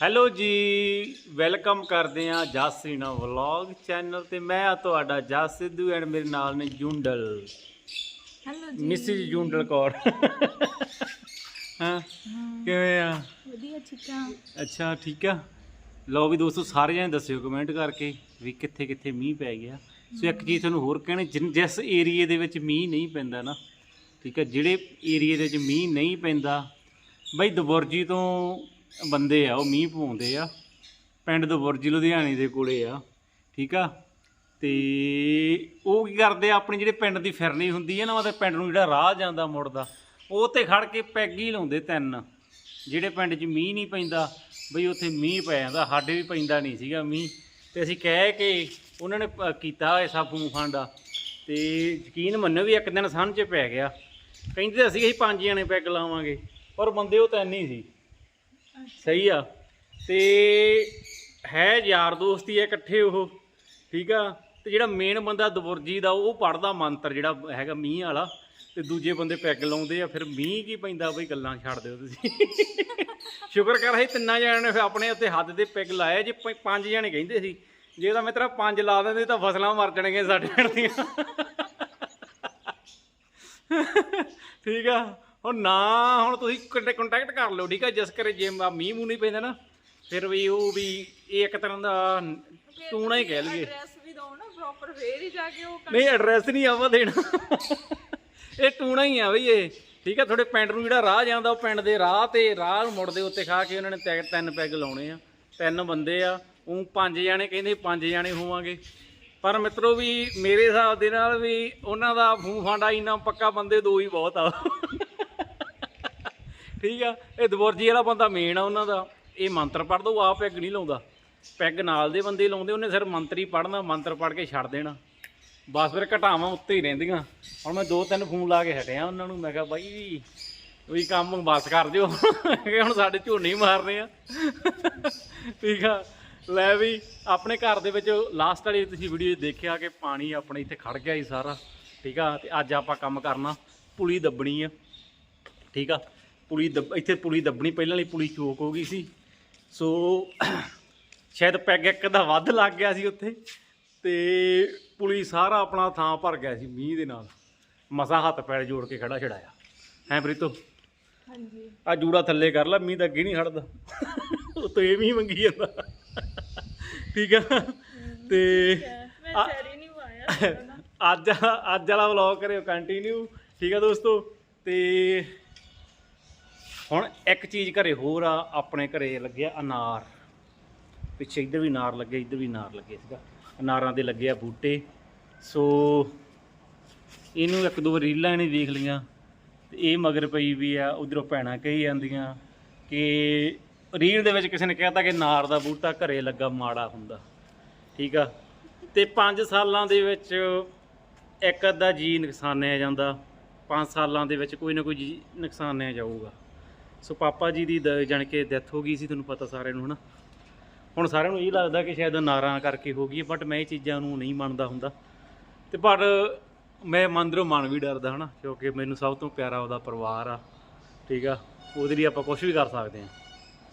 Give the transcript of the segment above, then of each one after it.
Hello ਜੀ welcome ਕਰਦੇ ਆ ਜਸ ਸੀਨਾ ਵਲੌਗ ਚੈਨਲ ਤੇ ਮੈਂ ਆ ਤੁਹਾਡਾ ਜਸ ਸਿੱਧੂ ਐਂਡ ਮੇਰੇ ਨਾਲ ਨੇ ਜੁੰਡਲ। ਹੈਲੋ ਜੀ। ਮਿਸਿਸ ਜੁੰਡਲ ਕੌਰ। ਹਾਂ ਕਿਵੇਂ ਆ? ਵਧੀਆ ਚਿੱਕਾ ਅੱਛਾ ਠੀਕ ਆ। ਲਓ ਵੀ ਦੋਸਤੋ ਸਾਰੇ ਜਣੇ ਦੱਸਿਓ ਕਮੈਂਟ ਕਰਕੇ ਵੀ ਕਿੱਥੇ ਕਿੱਥੇ ਮੀਂਹ ਪੈ ਗਿਆ। ਸੋ ਇੱਕ ਚੀਜ਼ ਤੁਹਾਨੂੰ ਹੋਰ ਕਹਿਣੀ ਜਿਸ ਏਰੀਏ ਦੇ ਵਿੱਚ ਮੀਂਹ ਨਹੀਂ ਪੈਂਦਾ ਨਾ ਠੀਕ ਆ ਜਿਹੜੇ ਏਰੀਏ ਦੇ ਵਿੱਚ ਮੀਂਹ ਨਹੀਂ ਪੈਂਦਾ ਬਈ ਦਬੁਰਜੀ ਤੋਂ ਬੰਦੇ ਆ, ਉਹ ਮੀਂਹ ਪਵਾਉਂਦੇ ਆ। ਪਿੰਡ ਦਬੁਰਜੀ ਲੁਧਿਆਣੇ ਦੇ ਕੋਲੇ ਆ, ਠੀਕ ਆ? ਤੇ ਉਹ ਕੀ ਕਰਦੇ ਆ, ਆਪਣੀ ਜਿਹੜੇ ਪਿੰਡ ਦੀ ਫਿਰਨੀ ਹੁੰਦੀ ਹੈ ਨਾ ਮਤਲਬ ਪਿੰਡ ਨੂੰ ਜਿਹੜਾ ਰਾਹ ਜਾਂਦਾ ਮੁੜਦਾ, ਉਹ ਤੇ ਖੜ ਕੇ ਪੈਗ ਹੀ ਲਾਉਂਦੇ ਤਿੰਨ। ਜਿਹੜੇ ਪਿੰਡ 'ਚ ਮੀਂਹ ਨਹੀਂ ਪੈਂਦਾ, ਬਈ ਉੱਥੇ ਮੀਂਹ ਪੈ ਜਾਂਦਾ, ਸਾਡੇ ਵੀ ਪੈਂਦਾ ਨਹੀਂ ਸੀਗਾ ਮੀਂਹ। ਤੇ ਅਸੀਂ ਕਹਿ ਕੇ ਉਹਨਾਂ ਨੇ ਕੀਤਾ ਐਸਾ ਫੂੰ ਫਾਂਡਾ ਤੇ ਯਕੀਨ ਮੰਨੋ ਵੀ ਇੱਕ ਦਿਨ ਸੰਨ 'ਚ ਪੈ ਗਿਆ। ਕਹਿੰਦੇ ਅਸੀਂ ਅਸੀਂ ਪੰਜ ਜਣੇ ਪੈਗ ਲਾਵਾਂਗੇ, ਪਰ ਬੰਦੇ ਉਹ ਤਿੰਨ ਹੀ ਸੀ। ਸਹੀ ਆ। ਤੇ ਹੈ ਯਾਰ ਦੋਸਤੀ ਆ ਇਕੱਠੇ ਉਹ, ਠੀਕ ਆ? ਤੇ ਜਿਹੜਾ ਮੇਨ ਬੰਦਾ ਦਬੁਰਜੀ ਦਾ ਉਹ ਪੜਦਾ ਮੰਤਰ ਜਿਹੜਾ ਹੈਗਾ ਮੀਂਹ ਵਾਲਾ, ਤੇ ਦੂਜੇ ਬੰਦੇ ਪੈਗ ਲਾਉਂਦੇ ਆ, ਫਿਰ ਮੀਂਹ ਕੀ ਪੈਂਦਾ ਬਈ ਗੱਲਾਂ ਛੱਡ ਦਿਓ ਤੁਸੀਂ। ਸ਼ੁਕਰ ਕਰ ਅਸੀਂ ਤਿੰਨਾਂ ਜਣਿਆਂ ਨੇ ਫਿਰ ਆਪਣੇ ਉੱਤੇ ਹੱਦ ਦੇ ਪੈਗ ਲਾਇਆ ਜੇ ਪ- ਪੰਜ ਜਣੇ ਕਹਿੰਦੇ ਸੀ, ਜੇ ਤਾਂ ਮਿੱਤਰਾ ਪੰਜ ਲਾ ਦਿੰਦੇ ਤਾਂ ਫਸਲਾਂ ਮਰ ਜਾਣਗੀਆਂ ਸਾਡੇ ਦੀਆਂ ਠੀਕ ਆ? ਹੁਣ ਨਾ ਹੁਣ ਤੁਸੀਂ ਕੰਟੈਕਟ ਕਰ ਲਓ ਠੀਕ ਆ? ਜਿਸ ਕਰੇ ਜੇ ਮ- ਮੀਂਹ ਮੂੰਹ ਨਹੀਂ ਪੈਂਦਾ ਨਾ ਫਿਰ ਵੀ ਉਹ ਵੀ ਇਹ ਇੱਕ ਤਰ੍ਹਾਂ ਦਾ ਟੂਣਾ ਹੀ ਕਹਿ ਲਈਏ। ਐਡਰੈਸ ਵੀ ਦੋ ਨਾ ਪ੍ਰੋਪਰ ਫੇਰ ਹੀ ਜਾ ਕੇ ਉਹ ਕਰ- ਨਹੀਂ ਐਡਰੈਸ ਨਹੀਂ ਆਵਾ ਦੇਣਾ। ਇਹ ਟੂਣਾ ਹੀ ਆ ਬਈ ਇਹ ਠੀਕ ਆ? ਤੁਹਾਡੇ ਪਿੰਡ ਨੂੰ ਜਿਹੜਾ ਰਾਹ ਜਾਂਦਾ ਉਹ ਪਿੰਡ ਦੇ ਰਾਹ ਤੇ ਰਾਹ ਨੂੰ ਮੁੜਦੇ ਉੱਤੇ ਖਾ ਕੇ ਉਹਨਾਂ ਨੇ ਤਿੰਨ ਪੈਗ ਲਾਉਣੇ ਆ। ਤਿੰਨ ਬੰਦੇ ਆ ਉਹ ਪੰਜ ਜਾਣੇ ਕਹਿੰਦੇ ਪੰਜ ਜਾਣੇ ਹੋਵਾਂਗੇ। ਪਰ ਮਿੱਤਰੋ ਵੀ ਮੇਰੇ ਹਿਸਾਬ ਦੇ ਨਾਲ ਵੀ ਉਹਨਾਂ ਦਾ ਫੂ ਫਾਂਡਾ ਇੰਨਾ ਪੱਕਾ ਬੰਦੇ ਦੋ ਹੀ ਬਹੁਤ ਆ। ਠੀਕ ਆ? ਇਹ ਦਬੁਰਜੀ ਵਾਲਾ ਬੰਦਾ ਮੇਨ ਆ ਉਹਨਾਂ ਦਾ। ਇਹ ਮੰਤਰ ਪੜ੍ਹਦਾ ਉਹ ਆਪ ਪੈਗ ਨਹੀਂ ਲਾਉਂਦਾ। ਪੈਗ ਨਾਲ ਦੇ ਬੰਦੇ ਲਾਉਂਦੇ, ਉਹਨੇ ਸਿਰ ਮੰਤਰੀ ਪੜ੍ਹਨਾ, ਮੰਤਰ ਪੜ੍ਹ ਕੇ ਛੱਡ ਦੇਣਾ। ਬਸ ਫਿਰ ਘਟਾਵਾਂ ਉੱਤੇ ਹੀ ਰਹਿੰਦੀਆਂ। ਹੁਣ ਮੈਂ ਦੋ ਤਿੰਨ ਫੋਨ ਲਾ ਕੇ ਹਟਿਆ ਉਹਨਾਂ ਨੂੰ, ਮੈਂ ਕਿਹਾ ਬਾਈ ਵੀ ਕੰਮ ਬਸ ਕਰ ਦਿਓ। ਕਿ ਹੁਣ ਸਾਡੇ ਝੋਨੇ ਹੀ ਮਾਰਨੇ ਆ। ਠੀਕ ਆ? ਲੈ ਵੀ, ਆਪਣੇ ਘਰ ਦੇ ਵਿੱਚ ਲਾਸਟ ਵਾਲੀ ਤੁਸੀਂ ਵੀਡੀਓ ਦੇਖਿਆ ਕਿ ਪਾਣੀ ਆਪਣੇ ਇੱਥੇ ਖੜ ਗਿਆ ਸੀ ਸਾਰਾ। ਠੀਕ ਆ? ਤੇ ਅੱਜ ਆਪਾਂ ਕੰਮ ਕਰਨਾ। ਪੁਲੀ ਦੱਬਣੀ ਆ। ਠੀਕ ਆ? ਪੁਲੀ ਦੱਬ ਇੱਥੇ ਪੁਲੀ ਦੱਬਣੀ ਪਹਿਲਾਂ ਵਾਲੀ ਪੁਲੀ ਚੋਕ ਹੋ ਗਈ ਸੀ। ਸੋ ਸ਼ਾਇਦ ਪੈਗ ਇੱਕ ਦਾ ਵੱਧ ਲੱਗ ਗਿਆ ਸੀ ਉੱਥੇ। ਤੇ ਪੁਲੀ ਸਾਰਾ ਆਪਣਾ ਥਾਂ ਭਰ ਗਿਆ ਸੀ ਮੀਂਹ ਦੇ ਨਾਲ। ਮਸਾ ਹੱਥ ਪੈਰ ਜੋੜ ਕੇ ਖੜਾ ਛੜਾਇਆ। ਹੈ ਪ੍ਰੀਤੋ? ਹਾਂਜੀ। ਆ ਜੂੜਾ ਥੱਲੇ ਕਰ ਲੈ ਮੀਂਹ ਤਾਂ ਅੱਗੇ ਨਹੀਂ ਹਟਦਾ। ਉੱਤੋਂ ਇਹ ਵੀ ਮੰਗੀ ਜਾਂਦਾ। ਠੀਕ ਆ? ਤੇ ਮੈਂ ਨਹੀਂ ਅੱਜ ਅੱਜ ਵਾਲਾ ਵਲੌਗ ਕਰਿਓ ਕੰਟੀਨਿਊ ਠੀਕ ਆ ਦੋਸਤੋ? ਤੇ ਹੁਣ ਇੱਕ ਚੀਜ਼ ਘਰੇ ਹੋਰ ਆ, ਆਪਣੇ ਘਰੇ ਲੱਗਿਆ ਅਨਾਰ। ਪਿੱਛੇ ਇੱਧਰ ਵੀ ਅਨਾਰ ਲੱਗੇ, ਇੱਧਰ ਵੀ ਅਨਾਰ ਲੱਗੇ ਸੀਗਾ। ਅਨਾਰਾਂ ਦੇ ਲੱਗੇ ਆ ਬੂਟੇ। ਸੋ ਇਹਨੂੰ ਇੱਕ ਦੋ ਰੀਲਾਂ ਇਹਨੇ ਦੇਖ ਲਈਆਂ। ਤੇ ਇਹ ਮਗਰ ਪਈ ਵੀ ਆ, ਉਧਰੋਂ ਭੈਣਾਂ ਕਹੀ ਜਾਂਦੀਆਂ ਕਿ ਰੀਲ ਦੇ ਵਿੱਚ ਕਿਸੇ ਨੇ ਕਹਿਤਾ ਕਿ ਅਨਾਰ ਦਾ ਬੂਟਾ ਘਰੇ ਲੱਗਾ ਮਾੜਾ ਹੁੰਦਾ। ਠੀਕ ਆ? ਤੇ 5 ਸਾਲਾਂ ਦੇ ਵਿੱਚ ਇੱਕ ਅੱਧਾ ਜੀ ਨੁਕਸਾਨਿਆ ਜਾਂਦਾ। 5 ਸਾਲਾਂ ਦੇ ਵਿੱਚ ਕੋਈ ਨਾ ਕੋਈ ਜੀ ਨੁਕਸਾਨਿਆ ਜਾਊਗਾ। ਸੋ ਪਾਪਾ ਜੀ ਦੀ ਜਾਣੀ ਕਿ ਡੈਥ ਹੋ ਗਈ ਸੀ ਤੁਹਾਨੂੰ ਪਤਾ ਸਾਰਿਆਂ ਨੂੰ ਹਨਾ? ਹੁਣ ਸਾਰਿਆਂ ਨੂੰ ਇਹ ਲੱਗਦਾ ਕਿ ਸ਼ਾਇਦ ਨਾਰਾਂ ਕਰਕੇ ਹੋ ਗਈ ਬਟ ਮੈਂ ਇਹ ਚੀਜ਼ਾਂ ਨੂੰ ਨਹੀਂ ਮੰਨਦਾ ਹੁੰਦਾ। ਤੇ ਪਰ ਮੈਂ ਮੰਦਰੋਂ ਮਨ ਵੀ ਡਰਦਾ ਹਨਾ? ਕਿਉਂਕਿ ਮੈਨੂੰ ਸਭ ਤੋਂ ਪਿਆਰਾ ਉਹਦਾ ਪਰਿਵਾਰ ਆ ਠੀਕ ਆ? ਉਹਦੇ ਲਈ ਆਪਾਂ ਕੁਝ ਵੀ ਕਰ ਸਕਦੇ ਹਾਂ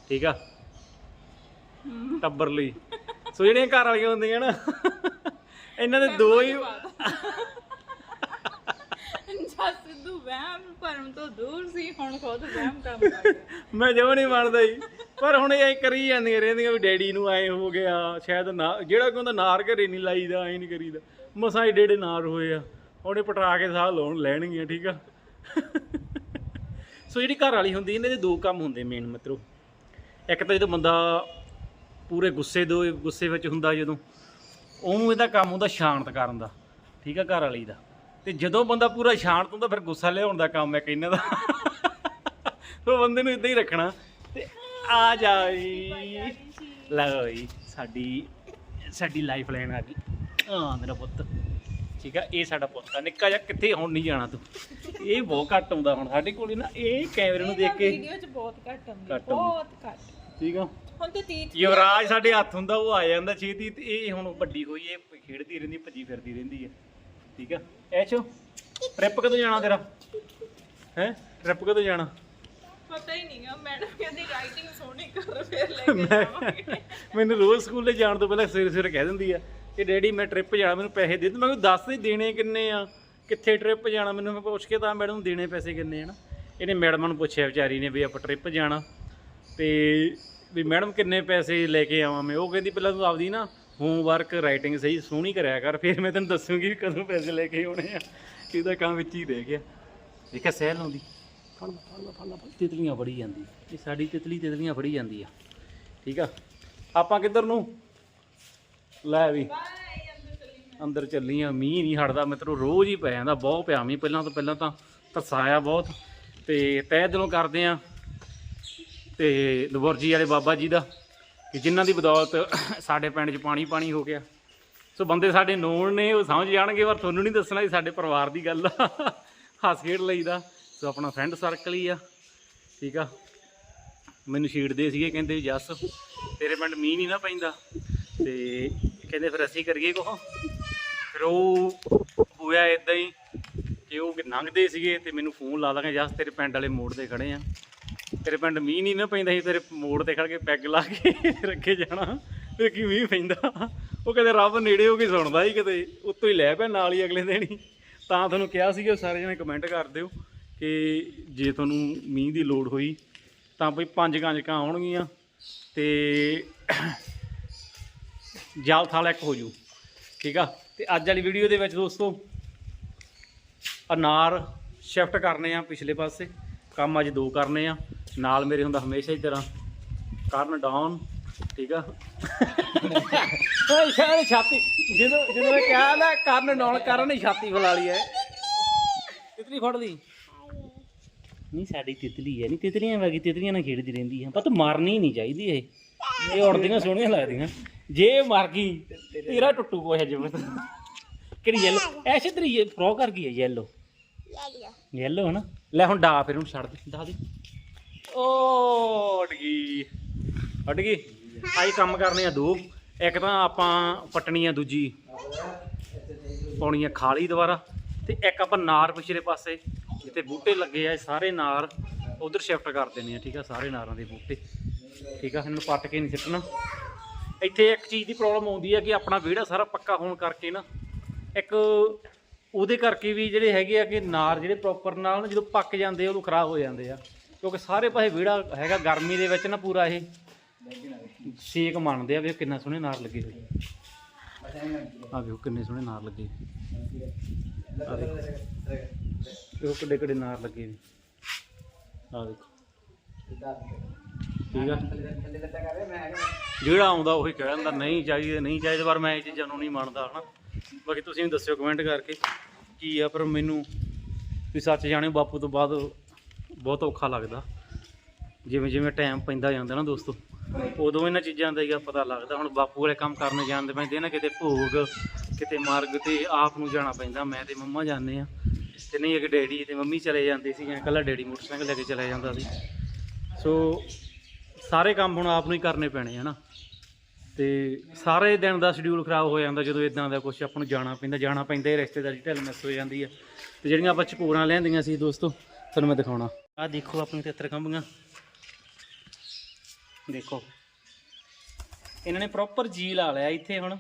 ਠੀਕ ਆ? ਟੱਬਰ ਲਈ। ਸੋ ਜਿਹੜੀਆਂ ਘਰ ਵਾਲੀਆਂ ਹੁੰਦੀਆਂ ਨਾ ਇਹਨਾਂ ਦੇ ਦੋ ਹੀ ਜਸ ਸਿੱਧੂ ਵਹਿਮ ਭਰਮ ਤੋਂ ਦੂਰ ਸੀ, ਹੁਣ ਖੁਦ ਵਹਿਮ ਕੰਮ ਕਰ ਰਿਹਾ। ਮੈਂ ਜਮਾਂ ਨਹੀਂ ਮੰਨਦਾ ਜੀ। ਪਰ ਹੁਣ ਇਹ ਕਰੀ ਜਾਂਦੀਆਂ ਰਹਿੰਦੀਆਂ ਵੀ ਡੈਡੀ ਨੂੰ ਆਏ ਹੋ ਗਿਆ, ਸ਼ਾਇਦ ਨਾ, ਜਿਹੜਾ ਕਹਿੰਦਾ ਨਾਰ ਘਰੇ ਨਹੀਂ ਲਾਈਦਾ, ਐ ਨਹੀਂ ਕਰੀਦਾ। ਮਸਾਂ ਏਡੇ ਏਡੇ ਨਾਰ ਹੋਏ ਆ। ਉਹਨੇ ਪਟਰਾ ਕੇ ਸਾਹ ਲਾਉਣ ਲੈਣਗੀਆਂ, ਠੀਕ ਆ? ਸੋ ਜਿਹੜੀ ਘਰ ਵਾਲੀ ਹੁੰਦੀ, ਇਹਨਾਂ ਦੇ ਦੋ ਕੰਮ ਹੁੰਦੇ ਮੇਨ ਮਿੱਤਰੋ। ਇੱਕ ਤਾਂ ਜਦੋਂ ਬੰਦਾ ਪੂਰੇ ਗੁੱਸੇ ਦੋ, ਗੁੱਸੇ ਵਿੱਚ ਹੁੰਦਾ ਜਦੋਂ, ਉਹਨੂੰ ਇਹਦਾ ਕੰਮ ਹੁੰਦਾ ਸ਼ਾਂਤ ਕਰਨ ਦਾ, ਠੀਕ ਆ, ਘਰ ਵਾਲੀ ਦਾ। ਤੇ ਜਦੋਂ ਬੰਦਾ ਪੂਰਾ ਸ਼ਾਂਤ ਹੁੰਦਾ ਫਿਰ ਗੁੱਸਾ ਲਿਆਉਣ ਦਾ ਕੰਮ ਹੈ ਕਿ ਇਹਨਾਂ ਦਾ। ਉਹ ਬੰਦੇ ਨੂੰ ਇਦਾਂ ਹੀ ਰੱਖਣਾ ਤੇ ਆ ਜਾਈ ਲਓ ਜੀ ਸਾਡੀ ਸਾਡੀ ਲਾਈਫ ਲਾਈਨ ਆ ਗਈ। ਹਾਂ ਮੇਰਾ ਪੁੱਤ। ਠੀਕ ਆ ਇਹ ਸਾਡਾ ਪੁੱਤ ਆ। ਨਿੱਕਾ ਜਿਹਾ ਕਿੱਥੇ ਹੁਣ ਨਹੀਂ ਜਾਣਾ ਤੂੰ? ਇਹ ਬਹੁਤ ਘੱਟ ਆਉਂਦਾ ਹੁਣ ਸਾਡੇ ਕੋਲ ਨਾ। ਇਹ ਕੈਮਰੇ ਨੂੰ ਦੇਖ ਕੇ ਵੀਡੀਓ ਚ ਬਹੁਤ ਘੱਟ ਆਉਂਦੀ ਘੱਟ ਆਉਂਦੀ। ਬਹੁਤ ਘੱਟ। ਠੀਕ ਆ। ਹੁਣ ਤੇ 30 ਯੁਵਰਾਜ ਸਾਡੇ ਹੱਥ ਹੁੰਦਾ ਉਹ ਆ ਜਾਂਦਾ ਛੇਤੀ ਤੇ ਇਹ ਹੁਣ ਵੱਡੀ ਹੋਈ ਇਹ ਖੇਡਦੀ ਰਹਿੰਦੀ ਭੱਜੀ ਫਿਰਦੀ ਰਹਿੰਦੀ ਹੈ ਠੀਕ ਆ। ਐਚੋ ਟ੍ਰਿਪ ਕਦੋਂ ਜਾਣਾ ਤੇਰਾ? ਹੈ? ਟ੍ਰਿਪ ਕਦੋਂ ਜਾਣਾ? ਪਤਾ ਹੀ ਨਹੀਂਗਾ ਮੈਡਮ ਕਹਿੰਦੀ ਰਾਈਟਿੰਗ ਸੋਹਣੀ ਕਰ ਫਿਰ ਲੈ ਕੇ ਜਾਵਾਂਗੇ। ਮੈਨੂੰ ਰੋਜ਼ ਸਕੂਲੇ ਜਾਣ ਤੋਂ ਪਹਿਲਾਂ ਸਵੇਰੇ ਸਵੇਰੇ ਕਹਿ ਦਿੰਦੀ ਆ ਕਿ ਡੈਡੀ ਮੈਂ ਟ੍ਰਿਪ ਜਾਣਾ ਮੈਨੂੰ ਪੈਸੇ ਦੇ ਦੇ। ਮੈਂ ਕਿਹਾ ਦੱਸ ਦੇ ਦੇਣੇ ਕਿੰਨੇ ਆ? ਕਿੱਥੇ ਟ੍ਰਿਪ ਜਾਣਾ? ਮੈਨੂੰ ਮੈਂ ਪੁੱਛ ਕੇ ਤਾਂ ਮੈਡਮ ਨੂੰ ਦੇਣੇ ਪੈਸੇ ਕਿੰਨੇ ਆ ਨਾ। ਇਹਨੇ ਮੈਡਮ ਨੂੰ ਪੁੱਛਿਆ ਵਿਚਾਰੀ ਨੇ ਵੀ ਆਪਾਂ ਟ੍ਰਿਪ ਜਾਣਾ। ਤੇ ਵੀ ਮੈਡਮ ਕਿੰਨੇ ਪੈਸੇ ਲੈ ਕੇ ਆਵਾਂ ਮੈਂ। ਉਹ ਕਹਿੰਦੀ ਪਹਿਲਾਂ ਤੂੰ ਆਪਦੀ ਨਾ ਹੋਮਵਰਕ ਰਾਈਟਿੰਗ ਸਹੀ, ਸੋਹਣੀ ਕਰਿਆ ਕਰ। ਫਿਰ ਮੈਂ ਤੈਨੂੰ ਦੱਸੂਗੀ ਵੀ ਕਦੋਂ ਪੈਸੇ ਲੈ ਕੇ ਆਉਣੇ ਆ ਇਹਦਾ ਕੰਮ ਵਿੱਚ ਹੀ ਰਹਿ ਗਿਆ। ਦੇਖਿਆ ਸਹਿਲ ਆਉਂਦੀ? ਫੜ ਲਾ ਫੜ ਲਾ ਫੜ ਲਾ ਫੜ ਲਾ। ਤਿਤਲੀਆਂ ਫੜੀ ਜਾਂਦੀ। ਇਹ ਸਾਡੀ ਤਿਤਲੀ ਤਿਤਲੀਆਂ ਫੜੀ ਜਾਂਦੀ ਆ। ਠੀਕ ਆ? ਆਪਾਂ ਕਿੱਧਰ ਨੂੰ? ਲੈ ਵੀ। ਅੰਦਰ ਚੱਲੀ ਆ ਮੀਂਹ ਨਹੀਂ ਹਟਦਾ ਮਿੱਤਰੋ ਰੋਜ਼ ਹੀ ਪੈ ਜਾਂਦਾ, ਬਹੁਤ ਪਿਆ ਮੀਂਹ। ਪਹਿਲਾਂ ਤੋਂ ਪਹਿਲਾਂ ਤਾਂ ਤਰਸਾਇਆ ਬਹੁਤ। ਤੇ ਤਹਿ ਦਿਲੋਂ ਕਰਦੇ ਆ। ਤੇ ਦਵਰਜੀ ਵਾਲੇ ਬਾਬਾ ਜੀ ਦਾ। ਕਿ ਜਿਨ੍ਹਾਂ ਦੀ ਬਦੌਲਤ ਸਾਡੇ ਪਿੰਡ 'ਚ ਪਾਣੀ ਪਾਣੀ ਹੋ ਗਿਆ। ਸੋ ਬੰਦੇ ਸਾਡੇ ਨੋਨ ਨੇ, ਉਹ ਸਮਝ ਜਾਣਗੇ, ਪਰ ਤੁਹਾਨੂੰ ਨਹੀਂ ਦੱਸਣਾ ਇਹ ਸਾਡੇ ਪਰਿਵਾਰ ਦੀ ਗੱਲ ਆ। ਹੱਸ ਖੇਡ ਲਈਦਾ। ਸੋ ਆਪਣਾ ਫਰੈਂਡ ਸਰਕਲ ਹੀ ਆ। ਠੀਕ ਆ? ਮੈਨੂੰ ਛੇੜਦੇ ਸੀਗੇ, ਕਹਿੰਦੇ ਜੱਸ, ਤੇਰੇ ਪਿੰਡ ਮੀਂਹ ਨਹੀਂ ਨਾ ਪੈਂਦਾ। ਤੇ ਕਹਿੰਦੇ ਫਿਰ ਅਸੀਂ ਕਰੀਏ ਕੁਛ। ਫਿਰ ਉਹ ਹੋਇਆ ਇਦਾਂ ਹੀ ਕਿ ਉਹ ਲੰਘਦੇ ਸੀਗੇ ਤੇ ਮੈਨੂੰ ਫੋਨ ਲਾ ਲਾਂਗੇ, ਜੱਸ ਤੇਰੇ ਪਿੰਡ ਵਾਲੇ ਮੋੜ ਤੇ ਖੜੇ ਆ। ਤੇਰੇ ਪਿੰਡ ਮੀਂਹ ਨਹੀਂ ਨਾ ਪੈਂਦਾ ਸੀ, ਤੇਰੇ ਮੋੜ ਤੇ ਖੜ ਕੇ ਪੈਗ ਲਾ ਕੇ ਰੱਖੇ ਜਾਣਾ। ਫਿਰ ਕੀ ਮੀਂਹ ਪੈਂਦਾ? ਉਹ ਕਹਿੰਦੇ ਰੱਬ ਨੇੜੇ ਹੋ ਕੇ ਸੁਣਦਾ ਹੀ ਕਿਤੇ, ਉੱਤੋਂ ਹੀ ਲੈ ਪਿਆ ਨਾਲ ਹੀ ਅਗਲੇ ਦਿਨ ਹੀ। ਤਾਂ ਤੁਹਾਨੂੰ ਕਿਹਾ ਸੀਗਾ, ਸਾਰੇ ਜਣੇ ਕਮੈਂਟ ਕਰ ਦਿਓ ਕਿ ਜੇ ਤੁਹਾਨੂੰ ਮੀਂਹ ਦੀ ਲੋੜ ਹੋਈ, ਤਾਂ ਬਈ ਪੰਜ ਗੰਜਕਾਂ ਆਉਣਗੀਆਂ ਤੇ ਜਾਲ ਥਾਲ ਇੱਕ ਹੋ ਜੂ, ਠੀਕ ਆ? ਤੇ ਅੱਜ ਵਾਲੀ ਵੀਡੀਓ ਦੇ ਵਿੱਚ ਦੋਸਤੋ, ਅਨਾਰ ਸ਼ਿਫਟ ਕਰਨੇ ਆ ਪਿਛਲੇ ਪਾਸੇ, ਕੰਮ ਅੱਜ ਦੋ ਕਰਨੇ ਆ। ਨਾਲ ਮੇਰੇ ਹੁੰਦਾ ਹਮੇਸ਼ਾ ਹੀ ਤਰ੍ਹਾਂ ਕਰਨ ਡਾਊਨ ਠੀਕ ਆ? ਓਏ ਸ਼ਾਇਦ ਛਾਤੀ ਜਦੋਂ ਜਦੋਂ ਮੈਂ ਕਿਹਾ ਨਾ ਕਰਨ ਡਾਊਨ ਕਰਨ ਹੀ ਛਾਤੀ ਫੁਲਾ ਲਈ ਐ। ਤਿਤਲੀ ਫੜ ਲਈ। ਨਹੀਂ ਸਾਡੀ ਤਿਤਲੀ ਹੈ ਨਹੀਂ ਤਿਤਲੀਆਂ ਵਰਗੀ ਤਿਤਲੀਆਂ ਨਾਲ ਖੇਡਦੀ ਰਹਿੰਦੀ ਹੈ ਪਤਾ ਮਾਰਨੀ ਨਹੀਂ ਚਾਹੀਦੀ ਇਹ। ਇਹ ਉੜਦੀਆਂ ਸੋਹਣੀਆਂ ਲੱਗਦੀਆਂ। ਜੇ ਮਰ ਗਈ ਤੇਰਾ ਟੁੱਟੂ ਕੋਹ ਜਿਵੇਂ ਕਿਹੜੀ ਯੈਲੋ ਐਸੇ ਤੇਰੀ ਫਰੋ ਕਰ ਗਈ ਹੈ ਯੈਲੋ ਯੈਲੋ ਹਨਾ ਲੈ ਹੁਣ ਡਾ ਫਿਰ ਹੁਣ ਛੱਡ ਦੇ। ਡਾ ਦੇ। ਓ ਅੜ ਗਈ। ਅੜ ਗਈ? ਆਈ ਕੰਮ ਕਰਨੇ ਆ ਦੋ। ਇੱਕ ਤਾਂ ਆਪਾਂ ਪਟਣੀ ਆ ਦੂਜੀ ਪਾਉਣੀ ਆ ਖਾਲੀ ਦੁਬਾਰਾ। ਤੇ ਇੱਕ ਆਪਾਂ ਨਾਰ ਪਿਛਲੇ ਪਾਸੇ। ਜਿੱਥੇ ਬੂਟੇ ਲੱਗੇ ਆ ਸਾਰੇ ਨਾਰ ਉਧਰ ਸ਼ਿਫਟ ਕਰ ਦੇਣੇ ਆ, ਠੀਕ ਆ? ਸਾਰੇ ਨਾਰਾਂ ਦੇ ਬੂਟੇ। ਠੀਕ ਆ? ਇਹਨਾਂ ਨੂੰ ਪੱਟ ਕੇ ਨਹੀਂ ਸਿੱਟਣਾ। ਇੱਥੇ ਇੱਕ ਚੀਜ਼ ਦੀ ਪ੍ਰੋਬਲਮ ਆਉਂਦੀ ਹੈ ਕਿ ਆਪਣਾ ਵਿਹੜਾ ਸਾਰਾ ਪੱਕਾ ਹੋਣ ਕਰਕੇ ਨਾ, ਇੱਕ ਉਹਦੇ ਕਰਕੇ ਵੀ ਜਿਹੜੇ ਹੈਗੇ ਆ ਕਿ ਨਾਰ ਜਿਹੜੇ ਪ੍ਰੋਪਰ ਨਾਲ ਜਦੋਂ ਪੱਕ ਜਾਂਦੇ ਆ ਉਦੋਂ ਖਰਾਬ ਹੋ ਜਾਂਦੇ ਆ। ਕਿਉਂਕਿ ਸਾਰੇ ਪਾਸੇ ਵਿਹੜਾ ਹੈਗਾ, ਗਰਮੀ ਦੇ ਵਿੱਚ ਨਾ ਪੂਰਾ ਇਹ। ਸੇਕ ਮੰਨਦੇ ਆ ਵੀ ਕਿੰਨਾ ਸੋਹਣੇ ਨਾਰ ਲੱਗੇ ਹੋਏ। ਆ ਵੇਖੋ ਕਿੰਨੇ ਸੋਹਣੇ ਨਾਰ ਲੱਗੇ। ਆ ਦੇਖੋ ਕਿੱਡੇ ਕਿੱਡੇ ਨਾਰ ਲੱਗੇ ਨੇ। ਆ ਦੇਖੋ ਠੀਕ ਆ? ਜਿਹੜਾ ਆਉਂਦਾ ਉਹੀ ਕਹਿ ਦਿੰਦਾ, ਨਹੀਂ ਚਾਹੀਦੇ ਨਹੀਂ ਚਾਹੀਦੇ, ਪਰ ਮੈਂ ਇਹ ਚੀਜ਼ਾਂ ਨੂੰ ਨਹੀਂ ਮੰਨਦਾ, ਹਨਾ। ਬਾਕੀ ਤੁਸੀਂ ਵੀ ਦੱਸਿਓ ਕਮੈਂਟ ਕਰਕੇ ਕੀ ਆ, ਪਰ ਮੈਨੂੰ ਵੀ ਸੱਚ ਜਾਣੇ ਬਾਪੂ ਤੋਂ ਬਾਅਦ ਬਹੁਤ ਔਖਾ ਲੱਗਦਾ। ਜਿਵੇਂ ਜਿਵੇਂ ਟਾਈਮ ਪੈਂਦਾ ਜਾਂਦਾ ਨਾ ਦੋਸਤੋ, ਉਦੋਂ ਇਹਨਾਂ ਚੀਜ਼ਾਂ ਦਾ ਹੀ ਆ ਪਤਾ ਲੱਗਦਾ। ਹੁਣ ਬਾਪੂ ਵਾਲੇ ਕੰਮ ਕਰਨ ਜਾਂਦੇ ਪੈਂਦੇ ਨਾ ਕਿਤੇ ਭੋਗ, ਕਿਤੇ ਮਾਰਗ ਤੇ ਆਪ ਨੂੰ ਜਾਣਾ ਪੈਂਦਾ। ਮੈਂ ਤੇ ਮੰਮਾ ਜਾਂਦੇ ਆ ਤੇ ਨਹੀਂ, ਇੱਕ ਡੈਡੀ ਤੇ ਮੰਮੀ ਚਲੇ ਜਾਂਦੇ ਸੀ, ਜਾਂ ਇਕੱਲਾ ਡੈਡੀ ਮੋਟਰਸਾਈਕਲ ਲੈ ਕੇ ਚਲੇ ਜਾਂਦਾ ਸੀ। ਸੋ ਸਾਰੇ ਕੰਮ ਹੁਣ ਆਪ ਨੂੰ ਹੀ ਕਰਨੇ ਪੈਣੇ ਹਨਾ ਤੇ ਸਾਰੇ ਦਿਨ ਦਾ ਸ਼ਡਿਊਲ ਖਰਾਬ ਹੋ ਜਾਂਦਾ ਜਦੋਂ ਇਦਾਂ ਦਾ ਕੁਝ ਆਪਾਂ ਨੂੰ ਜਾਣਾ ਪੈਂਦਾ। ਜਾਣਾ ਪੈਂਦਾ ਰਿਸ਼ਤੇਦਾਰੀ ਢਿੱਲ ਮਿਸ ਹੋ ਜਾਂਦੀ ਆ। ਤੇ ਜਿਹੜੀਆਂ ਆਪਾਂ ਚਕੂਰਾਂ ਲੈਂਦੀਆਂ ਸੀ ਦੋਸਤੋ ਤੁਹਾਨੂੰ ਮੈਂ ਦਿਖਾਉਣਾ। ਆਹ ਦੇਖੋ ਆਪਣੀ ਤਿੱਤਰ ਕੰਬੀਆਂ ਦੇਖੋ। ਇਹਨਾਂ ਨੇ ਪ੍ਰੋਪਰ ਜੀ ਲਾ ਲਿਆ ਇੱਥੇ ਹੁਣ।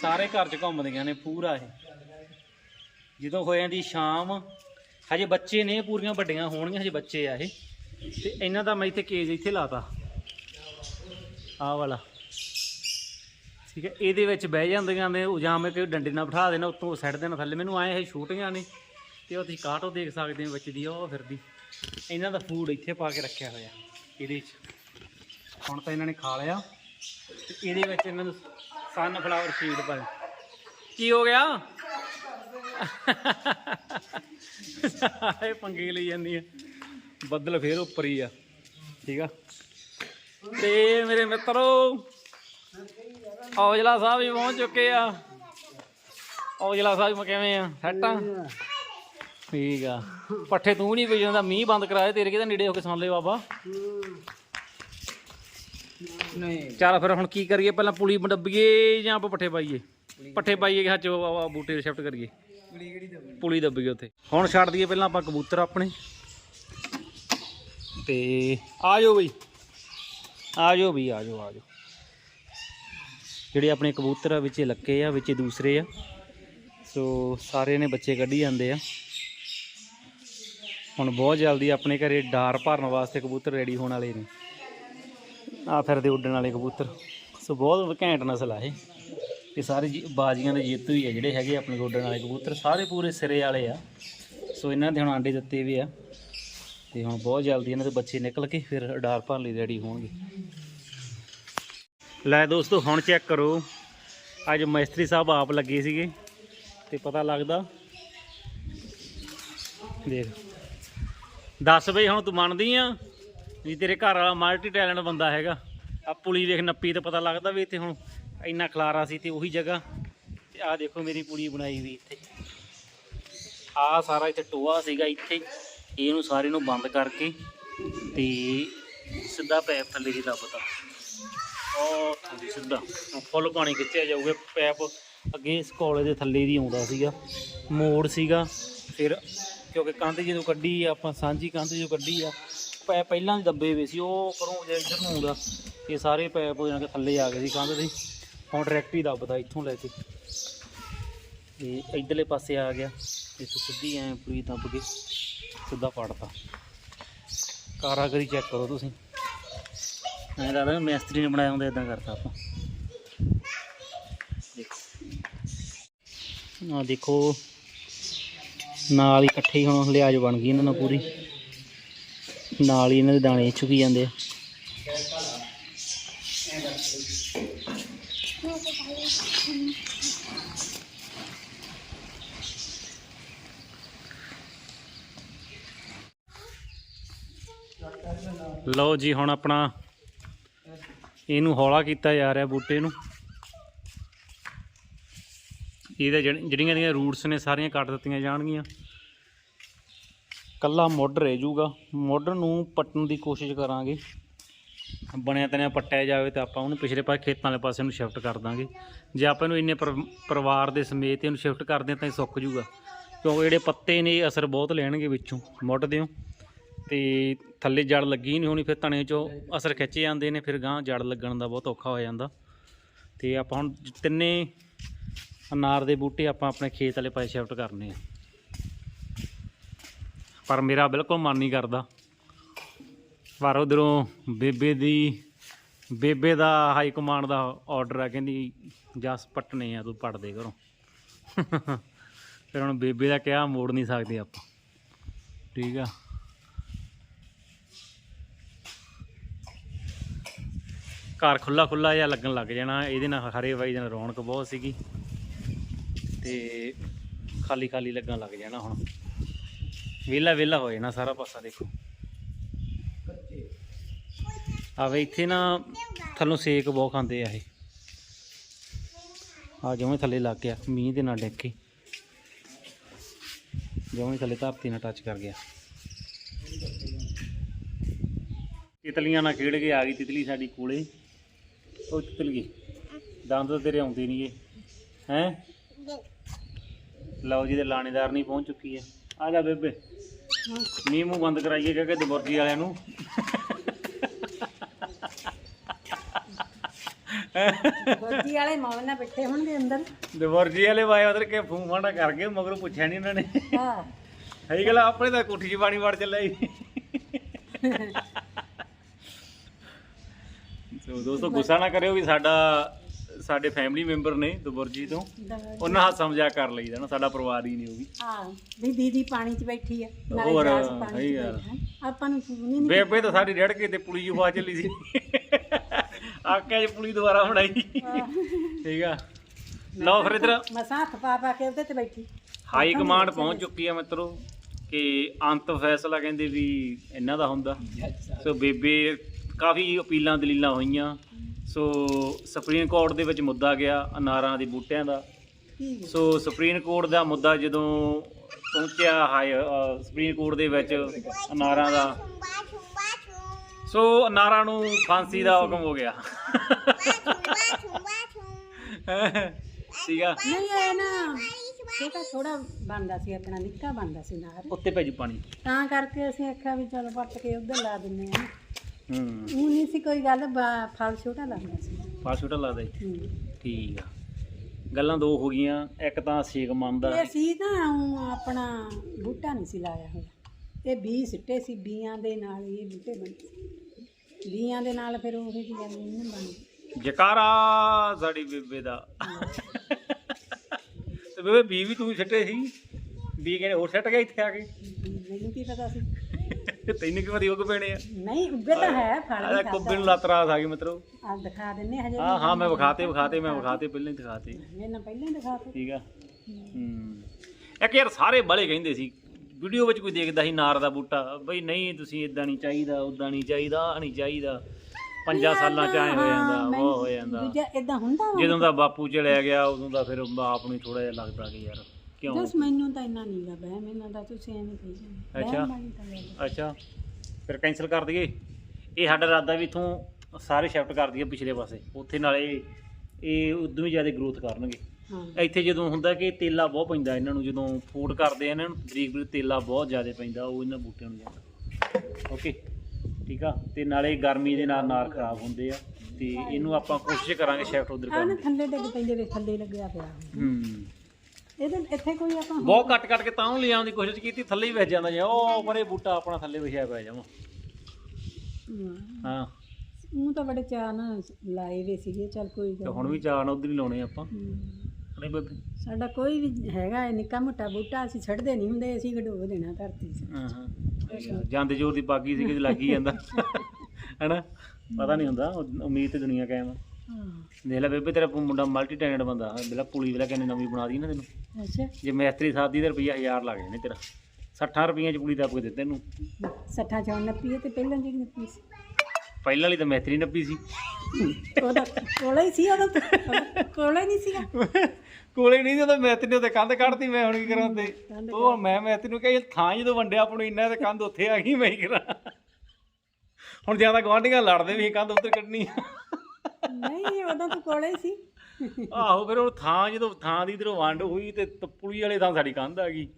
ਸਾਰੇ ਘਰ 'ਚ ਘੁੰਮਦੀਆਂ ਨੇ ਪੂਰਾ ਇਹ। ਜਦੋਂ ਹੋ ਜਾਂਦੀ ਸ਼ਾਮ, ਹਜੇ ਬੱਚੇ ਨੇ ਪੂਰੀਆਂ ਵੱਡੀਆਂ ਹੋਣਗੀਆਂ, ਹਜੇ ਬੱਚੇ ਆ ਇਹ। ਤੇ ਇਹਨਾਂ ਦਾ ਮੈਂ ਇੱਥੇ ਕੇਜ ਇੱਥੇ ਲਾਤਾ। ਆਹ ਵਾਲਾ। ਠੀਕ ਹੈ, ਇਹਦੇ ਵਿੱਚ ਬਹਿ ਜਾਂਦੀਆਂ ਨੇ, ਉਹ ਜਾਂ ਮੈਂ ਕੋਈ ਡੰਡੇ ਨਾਲ ਬਿਠਾ ਦੇਣਾ, ਉੱਤੋਂ ਸੱਟ ਦੇਣਾ, ਥੱਲੇ। ਮੈਨੂੰ ਆਏ ਇਹ ਛੋਟੀਆਂ ਨੇ। ਤੇ ਉਹ ਤੁਸੀਂ ਕਾਟੋ ਦੇਖ ਸਕਦੇ ਹੋ ਵਿੱਚ ਦੀ, ਉਹ ਫਿਰਦੀ। ਇਹਨਾਂ ਦਾ ਫੂਡ ਇੱਥੇ ਪਾ ਕੇ ਰੱਖਿਆ ਹੋਇਆ, ਇਹਦੇ 'ਚ ਹੁਣ ਤਾਂ ਇਹਨਾਂ ਨੇ ਖਾ ਲਿਆ। ਤੇ ਇਹਦੇ ਵਿੱਚ ਇਹਨਾਂ ਨੂੰ ਸਨਫਲਾਵਰ ਸੀਡ ਪਾਏ ਕੀ ਹੋ ਗਿਆ? ਇਹ ਪੰਗੇ ਲਈ ਜਾਂਦੀ ਆ। ਬੱਦਲ ਫੇਰ ਉੱਪਰ ਹੀ ਆ, ਠੀਕ ਆ? ਤੇ ਮੇਰੇ ਮਿੱਤਰੋ, ਔਜਲਾ ਸਾਹਿਬ ਵੀ ਪਹੁੰਚ ਚੁੱਕੇ ਆ। ਔਜਲਾ ਸਾਹਿਬ ਕਿਵੇਂ ਆ? ਸੈੱਟ ਆ? ਠੀਕ ਆ। ਪੱਠੇ ਤੂੰ ਨਹੀਂ ਪਈ ਜਾਂਦਾ ਮੀਂਹ ਬੰਦ ਕਰਾਏ ਤੇਰੇ ਕਿਹਦਾ ਨੇੜੇ ਹੋ ਕੇ ਸੁਣ ਲੈ ਬਾਬਾ? ਨਹੀਂ ਚੱਲ ਫਿਰ ਹੁਣ ਕੀ ਕਰੀਏ, ਪਹਿਲਾਂ ਪੁਲੀ ਡੱਬੀਏ ਜਾਂ ਆਪਾਂ ਪੱਠੇ ਪਾਈਏ? ਪੱਠੇ ਪਾਈਏ ਕਿ ਹੱਥ ਚ ਬੂਟੇ ਸ਼ਿਫਟ ਕਰੀਏ? ਕੁੜੀ ਕਿਹੜੀ ਦਬਣੀ ਪੁਲੀ ਦੱਬੀਏ ਉੱਥੇ? ਹੁਣ ਛੱਡ ਦਈਏ ਪਹਿਲਾਂ ਆਪਾਂ ਕਬੂਤਰ ਆਪਣੇ। ਤੇ ਆ ਜਾਓ ਬਈ। ਆ ਜਾਓ ਬਈ, ਆ ਜਾਓ ਆ ਜਾਓ। ਜਿਹੜੇ ਆਪਣੇ ਕਬੂਤਰ ਆ ਵਿੱਚ ਲੱਕੇ ਆ, ਵਿੱਚ ਦੂਸਰੇ ਆ। ਸੋ ਸਾਰੇ ਨੇ ਬੱਚੇ ਕੱਢੀ ਜਾਂਦੇ ਆ। ਹੁਣ ਬਹੁਤ ਜਲਦੀ ਆਪਣੇ ਘਰੇ ਡਾਰ ਭਰਨ ਵਾਸਤੇ ਕਬੂਤਰ ਰੈਡੀ ਹੋਣ ਵਾਲੇ ਨੇ। ਆ ਫਿਰਦੇ ਉੱਡਣ ਵਾਲੇ ਕਬੂਤਰ। ਸੋ ਬਹੁਤ ਘੈਂਟ ਨਸਲ ਆ ਇਹ। ਇਹ ਸਾਰੇ ਜੀ- ਬਾਜ਼ੀਆਂ ਦੇ ਜੇਤੂ ਹੀ ਆ ਜਿਹੜੇ ਹੈਗੇ ਆਪਣੇ ਉੱਡਣ ਵਾਲੇ ਕਬੂਤਰ। ਸਾਰੇ ਪੂਰੇ ਸਿਰੇ ਵਾਲੇ ਆ। ਸੋ ਇਹਨਾਂ ਦੇ ਹੁਣ ਆਂਡੇ ਦਿੱਤੇ ਵੀ ਆ। ਤੇ ਹੁਣ ਬਹੁਤ ਜਲਦੀ ਇਹਨਾਂ ਦੇ ਬੱਚੇ ਨਿਕਲ ਕੇ ਫਿਰ ਡਾਰ ਭਰਨ ਲਈ ਰੈਡੀ ਹੋਣਗੇ। ਲੈ ਦੋਸਤੋ, ਹੁਣ ਚੈੱਕ ਕਰੋ। ਅੱਜ ਮਿਸਤਰੀ ਸਾਹਿਬ ਆਪ ਲੱਗੇ ਸੀਗੇ। ਤੇ ਪਤਾ ਲੱਗਦਾ। ਦੇਖ। ਦੱਸ ਬਈ, ਹੁਣ ਤੂੰ ਮੰਨਦੀ ਆ ਵੀ ਤੇਰੇ ਘਰ ਵਾਲਾ ਮਲਟੀ ਟੈਲੈਂਟ ਬੰਦਾ ਹੈਗਾ। ਆ ਪੁਲੀ ਵੇਖ, ਨੱਪੀ ਤੇ ਪਤਾ ਲੱਗਦਾ ਵੀ ਇੱਥੇ ਹੁਣ ਇੰਨਾ ਖਲਾਰਾ ਸੀ ਤੇ ਉਹੀ ਜਗ੍ਹਾ। ਤੇ ਆ ਦੇਖੋ ਮੇਰੀ ਪੁਲੀ ਬਣਾਈ ਵੀ ਇੱਥੇ। ਆ ਸਾਰਾ ਇੱਥੇ ਟੋਆ ਸੀਗਾ ਇੱਥੇ। ਇਹਨੂੰ ਸਾਰੇ ਨੂੰ ਬੰਦ ਕਰਕੇ ਤੇ ਸਿੱਧਾ ਪੈਪ ਥੱਲੇ ਦੀ ਦੱਬਤਾ। ਉਹ ਥੱਲੇ ਸਿੱਧਾ। ਫੁੱਲ ਪਾਣੀ ਖਿੱਚਿਆ ਜਾਊਗਾ, ਪੈਪ ਅੱਗੇ ਇਸ ਕੋਲੇ ਦੇ ਥੱਲੇ ਦੀ ਆਉਂਦਾ ਸੀਗਾ। ਮੋੜ ਸੀਗਾ, ਫਿਰ ਕਿਉਂਕਿ ਕੰਧ ਜਦੋਂ ਕੱਢੀ ਆ, ਆਪਾਂ ਸਾਂਝੀ ਕੰਧ ਜਦੋਂ ਕੱਢੀ ਆ ਪੈਪ ਪਹਿਲਾਂ ਹੀ ਦੱਬੇ ਹੋਏ ਸੀ, ਉਹ ਕਰੋਂ ਜੇ ਇੱਧਰ ਨੂੰ ਆਉਂਦਾ, ਇਹ ਸਾਰੇ ਪੈਪ ਜਾਣ ਕੇ ਥੱਲੇ ਆ ਗਏ ਸੀ ਕੰਧ ਦੇ। ਹੁਣ ਡਾਇਰੈਕਟ ਹੀ ਦੱਬਦਾ, ਇੱਥੋਂ ਲੈ ਕੇ। ਤੇ ਇਧਰਲੇ ਪਾਸੇ ਆ ਗਿਆ, ਇੱਥੇ ਸਿੱਧੀ ਐ ਪੂਰੀ ਦੱਬ ਕੇ, ਸਿੱਧਾ ਪੜਤਾ। ਕਾਰਾਗਰੀ ਚੈੱਕ ਕਰੋ ਤੁਸੀਂ। ਐਂ ਲੱਗਦਾ ਮਿਸਤਰੀ ਨੇ ਬਣਾਇਆ ਹੁੰਦਾ ਇਦਾਂ ਕਰਤਾ ਆਪਾਂ। ਦੇਖੋ। ਆ ਦੇਖੋ ਨਾਲ ਹੀ ਇਕੱਠੇ ਹੀ ਹੁਣ ਲਿਆਜ ਬਣ ਗਈ ਇਹਨਾਂ ਨਾਲ ਪੂਰੀ। ਨਾਲ ਹੀ ਇਹਨਾਂ ਦੇ ਦਾਣੇ ਚੁਕੀ ਜਾਂਦੇ ਆ। ਲਓ ਜੀ, ਹੁਣ ਆਪਣਾ ਇਹਨੂੰ ਹੌਲਾ ਕੀਤਾ ਜਾ ਰਿਹਾ ਬੂਟੇ ਨੂੰ। ਇਹਦੇ ਜਿਹੜੀਆਂ ਇਹਦੀਆਂ ਰੂਟਸ ਨੇ ਸਾਰੀਆਂ ਕੱਟ ਦਿੱਤੀਆਂ ਜਾਣਗੀਆਂ। ਕੱਲਾ ਮੁੱਢ ਰਹਿ ਜਾਊਗਾ। ਮੁੱਢ ਨੂੰ ਪੱਟਣ ਦੀ ਕੋਸ਼ਿਸ਼ ਕਰਾਂਗੇ। ਬਣਿਆ ਤਨਿਆ ਪੱਟਿਆ ਜਾਵੇ ਤਾਂ ਆਪਾਂ ਉਹਨੂੰ ਪਿਛਲੇ ਪਾਸੇ ਖੇਤਾਂ ਵਾਲੇ ਪਾਸੇ ਨੂੰ ਸ਼ਿਫਟ ਕਰ ਦਾਂਗੇ। ਜੇ ਆਪਾਂ ਇਹਨੂੰ ਇੰਨੇ ਪਰ- ਪਰਿਵਾਰ ਦੇ ਸਮੇਤ ਇਹਨੂੰ ਸ਼ਿਫਟ ਕਰਦੇ ਹਾਂ ਤਾਂ ਇਹ ਸੁੱਕ ਜੂਗਾ ਕਿਉਂਕਿ ਜਿਹੜੇ ਪੱਤੇ ਨੇ ਇਹ ਅਸਰ ਬਹੁਤ ਲੈਣਗੇ ਵਿੱਚੋਂ ਮੁੱਢ ਦਿਓ। ਤੇ ਥੱਲੇ ਜੜ ਲੱਗੀ ਨਹੀਂ ਹੋਣੀ ਫਿਰ ਤਣੇ ਚੋਂ ਅਸਰ ਖਿੱਚੇ ਜਾਂਦੇ ਨੇ, ਫਿਰ ਗਾਂ ਜੜ ਲੱਗਣ ਦਾ ਬਹੁਤ ਔਖਾ ਹੋ ਜਾਂਦਾ। ਤੇ ਆਪਾਂ ਹੁਣ ਤਿੰਨੇ ਅਨਾਰ ਦੇ ਬੂਟੇ ਆਪਾਂ ਆਪਣੇ ਖੇਤ ਵਾਲੇ ਪਾਸੇ ਸ਼ਿਫਟ ਕਰਨੇ ਆ। ਪਰ ਮੇਰਾ ਬਿਲਕੁਲ ਮਨ ਨਹੀਂ ਕਰਦਾ। ਪਰ ਉਧਰੋਂ ਬੇਬੇ ਦੀ, ਬੇਬੇ ਦਾ ਹਾਈ ਕਮਾਂਡ ਦਾ ਆਰਡਰ ਆ, ਕਹਿੰਦੀ, ਜਸ ਪੱਟਨੇ ਆ, ਤੂੰ ਪੱਟ ਦੇ ਘਰੋਂ। ਫਿਰ ਹੁਣ ਬੇਬੇ ਦਾ ਕਿਹਾ, ਮੋੜ ਨਹੀਂ ਸਕਦੇ ਆਪਾਂ। ਠੀਕ ਆ। ਘਰ ਖੁੱਲਾ ਖੁੱਲਾ ਜਿਹਾ ਲੱਗਣ ਲੱਗ ਜਾਣਾ। ਇਹਦੇ ਨਾਲ ਹਰੇ ਬਾਈ ਦੇ ਰੌਣਕ ਬਹੁਤ ਸੀਗੀ। ਤੇ ਖਾਲੀ ਖਾਲੀ ਲੱਗਣ ਲੱਗ ਜਾਣਾ ਹੁਣ। ਵਿਹਲਾ ਵਿਹਲਾ ਹੋ ਜਾਣਾ ਸਾਰਾ ਪਾਸਾ ਦੇਖੋ। ਆਵੇ ਇੱਥੇ ਨਾ ਥੱਲੋਂ ਸੇਕ ਬਹੁਤ ਖਾਂਦੇ ਆ ਇਹ। ਆ ਜਿਵੇਂ ਥੱਲੇ ਲੱਗ ਗਿਆ, ਮੀਂਹ ਦੇ ਨਾਲ ਡਿੱਗ ਕੇ ਜਿਵੇਂ ਥੱਲੇ ਧਰਤੀ ਨਾਲ ਟੱਚ ਕਰ ਗਿਆ। ਤਿਤਲੀਆਂ ਨਾਲ ਖੇਡ ਕੇ ਆ ਗਈ ਤਿਤਲੀ ਸਾਡੀ ਕੋਲੇ। ਉਹ ਤਿਤਲੀ, ਦੰਦ ਤੇਰੇ ਆਉਂਦੇ ਨਹੀਂ ਏ ਹੈ? ਲਓ ਜੀ ਦੇ ਲਾਣੇਦਾਰ ਨਹੀਂ ਪਹੁੰਚ ਚੁੱਕੀ ਹੈ। ਆ ਜਾ ਬੇਬੇ। ਮੀਂਹ ਮੂੰਹ ਬੰਦ ਕਰਾਈਏ ਕਿਉਂਕਿ ਦਬੁਰਜੀ ਵਾਲਿਆਂ ਨੂੰ। ਗੋਦੀ ਵਾਲੇ ਮੌਲ ਨਾਲ ਬੈਠੇ ਹੋਣਗੇ ਅੰਦਰ। ਦਬੁਰਜੀ ਵਾਲੇ ਵਾਏ ਉਧਰ ਕੇ ਫੂੰ ਫਾਂਡਾ ਕਰ ਗਏ ਮਗਰੋਂ ਪੁੱਛਿਆ ਨਹੀਂ ਉਹਨਾਂ ਨੇ। ਹਾਂ। ਸਹੀ ਗੱਲ ਆ, ਆਪਣੇ ਤਾਂ ਕੋਠੀ 'ਚ ਪਾਣੀ ਵੜ ਚੱਲਿਆ ਜੀ। ਸੋ ਦੋਸਤੋ ਗੁੱਸਾ ਨਾ ਕਰਿਓ ਵੀ ਸਾਡਾ ਸਾਡੇ ਫੈਮਿਲੀ ਮੈਂਬਰ ਨੇ ਦਬੁਰਜੀ ਤੋਂ। ਉਹਨਾਂ ਹਾਸਾ ਮਜ਼ਾਕ ਕਰ ਲਈਦਾ ਨਾ ਸਾਡਾ ਪਰਿਵਾਰ ਹੀ ਨਹੀਂ ਉਹ ਵੀ। ਹਾਂ ਵੀ ਦੀਦੀ ਪਾਣੀ 'ਚ ਬੈਠੀ ਆ ਨਾਲੇ ਹੋਰ, ਗਲਾਸ ਪਾਣੀ ਸਹੀ 'ਚ ਗੱਲ। ਬੈਠਾ। ਆਪਾਂ ਨੂੰ ਹੀ ਨਹੀਂ ਬੇਬੇ ਤਾਂ ਸਾਡੀ ਰੜ ਕੇ ਤੇ ਪੁਲੀ ਜੂ ਚੱਲੀ ਸੀ। ਆਕਿਆ ਚ ਪੁਲੀ ਦੁਬਾਰਾ ਬਣਾਈ। ਠੀਕ ਆ। ਲਓ ਫਿਰ ਇਧਰ। ਮਸਾਂ ਹੱਥ ਪਾ ਪਾ ਕੇ ਉਹਦੇ ਤੇ ਬੈਠੀ। ਹਾਈ ਕਮਾਂਡ ਪਹੁੰਚ ਚੁੱਕੀ ਹੈ ਮਿੱਤਰੋ ਕਿ ਅੰਤ ਫੈਸਲਾ ਕਹਿੰਦੇ ਵੀ ਇਹਨਾਂ ਦਾ ਹੁੰਦਾ। ਸੋ ਬੇਬੇ ਕਾਫੀ ਅਪੀਲਾਂ ਦਲੀਲਾਂ ਹੋਈਆਂ। ਸੋ ਸੁਪਰੀਮ ਕੋਰਟ ਦੇ ਵਿੱਚ ਮੁੱਦਾ ਗਿਆ ਅਨਾਰਾਂ ਦੇ ਬੂਟਿਆਂ ਦਾ। ਠੀਕ ਹੈ। ਸੋ ਸੁਪਰੀਮ ਕੋਰਟ ਦਾ ਮੁੱਦਾ ਜਦੋਂ ਪਹੁੰਚਿਆ ਹਾਈ ਅ, ਸੁਪਰੀਮ ਕੋਰਟ ਦੇ ਵਿੱਚ ਅਨਾਰਾਂ ਦਾ। ਸੋ ਅਨਾਰਾਂ ਨੂੰ ਫਾਂਸੀ ਦਾ ਹੁਕਮ ਹੋ ਗਿਆ। ਸੀਗਾ। ਨਹੀਂ ਇਹ ਨਾ ਛੋਟਾ ਥੋੜਾ ਬਣਦਾ ਸੀ ਆਪਣਾ ਨਿੱਕਾ ਬਣਦਾ ਸੀ ਨਾਰ ਉੱਤੇ ਪੈ ਜੂ ਪਾਣੀ। ਤਾਂ ਕਰਕੇ ਅਸੀਂ ਆਖਿਆ ਵੀ ਚਲੋ ਪੱਟ ਕੇ ਉਧਰ ਲਾ ਦਿੰਨੇ ਆ ਹੂੰ। ਉਹ ਨਹੀਂ ਸੀ ਕੋਈ ਗੱਲ ਬਾ- ਫਲ ਛੋਟਾ ਲੱਗਦਾ ਸੀ। ਫਲ ਛੋਟਾ ਲੱਗਦਾ ਜੀ। ਠੀਕ ਆ। ਗੱਲਾਂ ਦੋ ਹੋ ਗਈਆਂ ਇੱਕ ਤਾਂ ਸੇਕ ਮੰਨਦਾ। ਇਹ ਸੀ ਨਾ ਊਂ ਆਪਣਾ ਬੂਟਾ ਨਹੀਂ ਸੀ ਲਾਇਆ ਹੋਇਆ। ਇਹ ਬੀ ਸਿੱਟੇ ਸੀ ਬੀਆਂ ਦੇ ਨਾਲ ਹੀ ਇਹ ਬੂਟੇ ਬਣੇ ਸੀ। ਬੀਆਂ ਦੇ ਨਾਲ ਫਿਰ ਉਹ ਕੀ ਗੱਲ ਨਹੀਂ ਬਣ ਗਈ ਜਕਾਰਾ ਸਾਡੀ ਬੇਬੇ ਦਾ। ਤੇ ਬੇਬੇ ਬੀ ਵੀ ਤੂੰ ਛੱਟੇ ਸੀ। ਬੀ ਕਹਿੰਦੇ ਹੋਰ ਛੱਟ ਗਿਆ ਇੱਥੇ ਆ ਕੇ? ਮੈਨੂੰ ਕੀ ਪਤਾ ਸੀ। ਤੈਨੂੰ ਕੀ ਪਤਾ ਯੋਗ ਪੈਣੇ ਆ? ਨਹੀਂ ਉੱਗੇ ਤਾਂ ਹੈ ਫਲ ਆ ਵੀ ਕੁੱਬੇ ਨੂੰ ਲਾਤਰਾਸ ਆ ਗਈ ਮਤਲਬ ਆ ਦਿਖਾ ਦਿੰਨੇ ਹਜੇ ਹਾਂ ਹਾਂ ਮੈਂ ਵਿਖਾਤੇ ਵਿਖਾਤੇ ਮੈਂ ਵਿਖਾਤੇ ਪਹਿਲਾਂ ਹੀ ਦਿਖਾਤੇ। ਮੈਨਾਂ ਪਹਿਲਾਂ ਹੀ ਦਿਖਾ ਤੇ ਠੀਕ ਆ। ਹੂੰ। ਇੱਕ ਯਾਰ ਸਾਰੇ ਬੜੇ ਕਹਿੰਦੇ ਸੀ ਵੀਡੀਓ ਵਿੱਚ ਕੋਈ ਦੇਖਦਾ ਸੀ ਨਾਰ ਦਾ ਬੂਟਾ ਬਈ ਨਹੀਂ ਤੁਸੀਂ ਇਦਾਂ ਨਹੀਂ ਚਾਹੀਦਾ ਉਦਾਂ ਨਹੀਂ ਚਾਹੀਦਾ ਆਹ ਨਹੀਂ ਚਾਹੀਦਾ। ਪੰਜਾਂ ਸਾਲਾਂ ਚ ਆਏ ਹੋ ਜਾਂਦਾ ਉਹ ਹੋ ਜਾਂਦਾ। ਦੂਜਾ ਇਦਾਂ ਹੁੰਦਾ ਵਾ। ਜਦੋਂ ਦਾ ਬਾਪੂ ਚਲਿਆ ਗਿਆ ਉਦੋਂ ਦਾ ਫਿਰ ਆਪ ਨੂੰ ਥੋੜਾ ਜਿਹਾ ਲੱਗਦਾ ਕਿ ਯਾਰ ਕਿਉਂ? ਜਸ ਮੈਨੂੰ ਤਾਂ ਇੰਨਾ ਨਹੀਂ ਗਾ ਬਹਿ ਮੈਨੂੰ ਤਾਂ ਤੁਸੀਂ ਐਵੇਂ ਕਹੀ ਜਾਂਦੇ ਅੱਛਾ। ਬਹਿਮ ਵਾਲੀ ਤਾਂ ਗੱਲ। ਅੱਛਾ। ਫਿਰ ਕੈਨਸਲ ਕਰ ਦਈਏ। ਇਹ ਸਾਡਾ ਇਰਾਦਾ ਵੀ ਇਥੋਂ ਸਾਰੇ ਸ਼ਿਫਟ ਕਰ ਦਈਏ ਪਿਛਲੇ ਪਾਸੇ। ਉੱਥੇ ਨਾਲੇ ਇਹ ਉਦੋਂ ਵੀ ਜ਼ਿਆਦਾ ਗਰੋਥ ਕਰਨਗੇ। ਹਾਂ। ਇੱਥੇ ਜਦੋਂ ਹੁੰਦਾ ਕਿ ਤੇਲਾ ਬਹੁਤ ਪੈਂਦਾ ਇਹਨਾਂ ਨੂੰ ਜਦੋਂ ਫੂਡ ਕਰਦੇ ਆ ਇਹਨਾਂ ਨੂੰ ਬਰੀਕ ਬਰੀਕ ਤੇਲਾ ਬਹੁਤ ਜ਼ਿਆਦਾ ਪੈਂਦਾ ਉਹ ਇਹਨਾਂ ਬੂਟਿਆਂ ਨੂੰ ਜਾਂਦਾ। ਓਕੇ ਠੀਕ ਆ? ਤੇ ਨਾਲੇ ਗਰਮੀ ਦੇ ਨਾਲ ਨਾਰ ਖਰਾਬ ਹੁੰਦੇ ਆ ਤੇ ਇਹਨੂੰ ਆਪਾਂ ਕੋਸ਼ਿਸ਼ ਕਰਾਂਗੇ ਸ਼ਿਫਟ ਉਧਰ ਆ ਨਾ ਕਰਨ ਦੀ। ਥੱਲੇ ਡਿੱਗ ਪੈਂਦੇ ਵੇ ਥੱਲੇ ਲੱਗਿਆ ਪਿਆ। ਹੂੰ। ਇਹਦੇ ਇੱਥੇ ਕੋਈ ਆਪਾਂ ਬਹੁਤ ਕੱਟ ਕੱਟ ਕੇ ਤਾਂ ਉਹ ਲਿਆਉਣ ਦੀ ਕੋਸ਼ਿਸ਼ ਕੀਤੀ ਥੱਲੇ ਹੀ ਵੱਜ ਜਾਂਦਾ ਜੇ ਉਹ ਪਰੇ ਬੂਟਾ ਆਪਣਾ ਥੱਲੇ ਵਿਛਿਆ ਪਿਆ ਜਾਵਾਂ। ਹਾਂ। ਉਹ ਤਾਂ ਬੜੇ ਚਾਅ ਨਾ ਲਾਏ ਵੇ ਸੀਗੇ ਚੱਲ ਕੋਈ ਤੇ ਗੱਲ ਹੁਣ ਵੀ ਚਾਣ ਉਧਰ ਹੀ ਲਾਉਣੇ ਆਪਾਂ। ਹਮ। ਨਹੀਂ ਬੇਬੇ ਸਾਡਾ ਕੋਈ ਵੀ ਹੈਗਾ ਇਹ ਨਿੱਕਾ ਮੋਟਾ ਬੂਟਾ ਅਸੀਂ ਛੱਡਦੇ ਨਹੀਂ ਹੁੰਦੇ ਅਸੀਂ ਗਡੋ ਦੇਣਾ ਧਰਤੀ 'ਚ ਹਾਂ ਹਾਂ। ਜਾਂਦੇ ਜੋਰ ਦੀ ਬਾਗੀ ਸੀ ਕਿ ਲੱਗ ਹੀ ਜਾਂਦਾ। ਹੈਨਾ? ਪਤਾ ਨਹੀਂ ਹੁੰਦਾ ਉਮੀਦ ਤੇ ਦੁਨੀਆ ਕਾਇਮ ਹਾਂ। ਦੇਖ ਲੈ ਬੇਬੇ ਤੇਰਾ ਮੁੰਡਾ ਮਲਟੀ ਟੈਲੈਂਟ ਬੰਦਾ ਬਿਲਾ ਪੁਲੀ ਵੇਲਾ ਕਹਿੰਦੇ ਨਵੀਂ ਬਣਾ ਦੀ ਨਾ ਤੈਨੂੰ। ਅੱਛਾ। ਜੇ ਮੈਸਤਰੀ ਸਾਦੀ ਦਾ ਰੁਪਈਆ 1000 ਲੱਗ ਜਾਣੇ ਤੇਰਾ। 60 ਰੁਪਈਆਂ ਚ ਪੁਲੀ ਦਾ ਕੋਈ ਦਿੱਤੇ ਤੈਨੂੰ ਸੱਠਾਂ ਚੌਂ ਨੱਪੀ ਹੈ ਤੇ ਪਹਿਲਾਂ ਜਿਹੜੀ ਨੱਪੀ ਸੀ। ਪਹਿਲਾਂ ਵਾਲੀ ਤਾਂ ਮੈਸਤਰੀ ਨੱਪੀ ਸੀ। ਉਹਦਾ ਕੋਲੇ ਹੀ ਸੀ ਉਹਦਾ ਤਾਂ। ਕੋਲੇ ਨਹੀਂ ਸੀਗਾ। ਕੋਲੇ ਨਹੀਂ ਜਦੋਂ ਮੈਸਤਰੀ ਨੇ ਤੇ ਕੰਧ ਕੱਢਤੀ ਮੈਂ ਹੁਣ ਕੀ ਕਰਾਂ ਤੇ ਉਹ ਮੈਂ ਮੈਸਤਰੀ ਨੂੰ ਕਹੀ ਥਾਂ ਜਦੋਂ ਵੰਡਿਆ ਆਪਾਂ ਨੂੰ ਇੰਨਾ ਤੇ ਕੰਧ ਉੱਥੇ ਆ ਗਈ ਮੈਂ ਕੀ ਕਰਾਂ। ਹੁਣ ਜ਼ਿਆਦਾ ਗਵਾਂਢੀਆਂ ਲੜਦੇ ਵੀ ਸੀ ਕੰਧ ਉੱਧਰ ਕੱਢਣੀ ਆ। ਨਹੀਂ ਉਹਦਾ ਤਾਂ ਕੋਲੇ ਹੀ ਸੀ। ਆਹੋ ਫਿਰ ਉਹ ਥਾਂ ਜਦੋਂ ਥਾਂ ਦੀ ਇਧਰੋਂ ਵੰਡ ਹੋਈ ਤੇ ਤ- ਪੁਲੀ ਵਾਲੇ ਥਾਂ ਸਾਡੀ ਕੰਧ ਆ ਗਈ।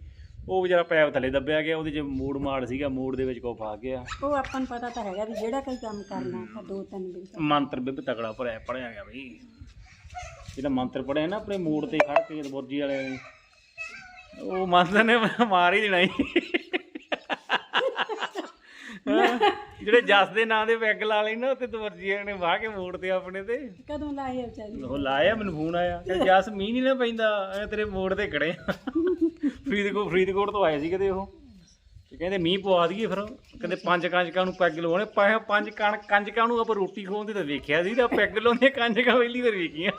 ਉਹ ਵਿਚਾਰਾ ਪੈਪ ਥੱਲੇ ਦੱਬਿਆ ਗਿਆ ਉਹਦੇ 'ਚ ਮੋੜ ਮਾੜ ਸੀਗਾ ਮੋੜ ਦੇ ਵਿੱਚ ਕੋ ਫਾ ਗਿਆ। ਉਹ ਆਪਾਂ ਨੂੰ ਪਤਾ ਤਾਂ ਹੈਗਾ ਵੀ ਜਿਹੜਾ ਕੋਈ ਕੰਮ ਕਰਨਾ ਆਪਾਂ ਦੋ ਤਿੰਨ ਦਿਨ ਤੱਕ। ਮੰਤਰ ਬਿੱਬ ਤਕੜਾ ਭਰਿਆ ਪੜਿਆ ਗਿਆ ਬਈ। ਜਿਹੜਾ ਮੰਤਰ ਪੜਿਆ ਨਾ ਆਪਣੇ ਮੋੜ ਤੇ ਖੜ ਕੇ ਬੁਰਜੀ ਵਾਲੇ ਨੇ। ਉਹ ਮੰਤਰ ਨੇ ਮਾਰ ਹੀ ਦੇਣਾ ਸੀ ਹੈਂ? ਜਿਹੜੇ ਜਸ ਦੇ ਨਾਂ ਦੇ ਪੈਗ ਲਾ ਲਈ ਨਾ ਦਵਰਜੀਆਂ ਨੇ ਵਾਹ ਕੇ ਮੋੜ ਤੇ ਆਪਣੇ ਤੇ। ਕਦੋਂ ਲਾਏ ਵਿਚਾਰੀ? ਉਹ ਲਾਇਆ ਮੈਨੂੰ ਫੋਨ ਆਇਆ। ਕਿ ਜਸ ਮੀਂਹ ਨਹੀਂ ਨਾ ਪੈਂਦਾ ਐ ਤੇਰੇ ਮੋੜ ਤੇ ਖੜੇ ਆ। ਫਰੀਦਕੋਟ ਫਰੀਦਕੋਟ ਤੋਂ ਆਏ ਸੀ ਕਿਤੇ ਉਹ। ਤੇ ਕਹਿੰਦੇ ਮੀਂਹ ਪਵਾ ਦਈਏ ਫਿਰ। ਕਹਿੰਦੇ ਪੰਜ ਕੰਜਕਾਂ ਨੂੰ ਪੈਗ ਲਵਾਉਣੇ। ਪਾਇਆ ਪੰਜ ਕਣ ਕੰਜਕਾਂ ਨੂੰ ਆਪਾਂ ਰੋਟੀ ਖਵਾਉਂਦੇ ਤਾਂ ਵੇਖਿਆ ਸੀ ਤਾਂ ਪੈਗ ਲਾਉਂਦੇ ਕੰਜਕਾਂ ਪਹਿਲੀ ਵਾਰ ਵੇਖੀਆਂ।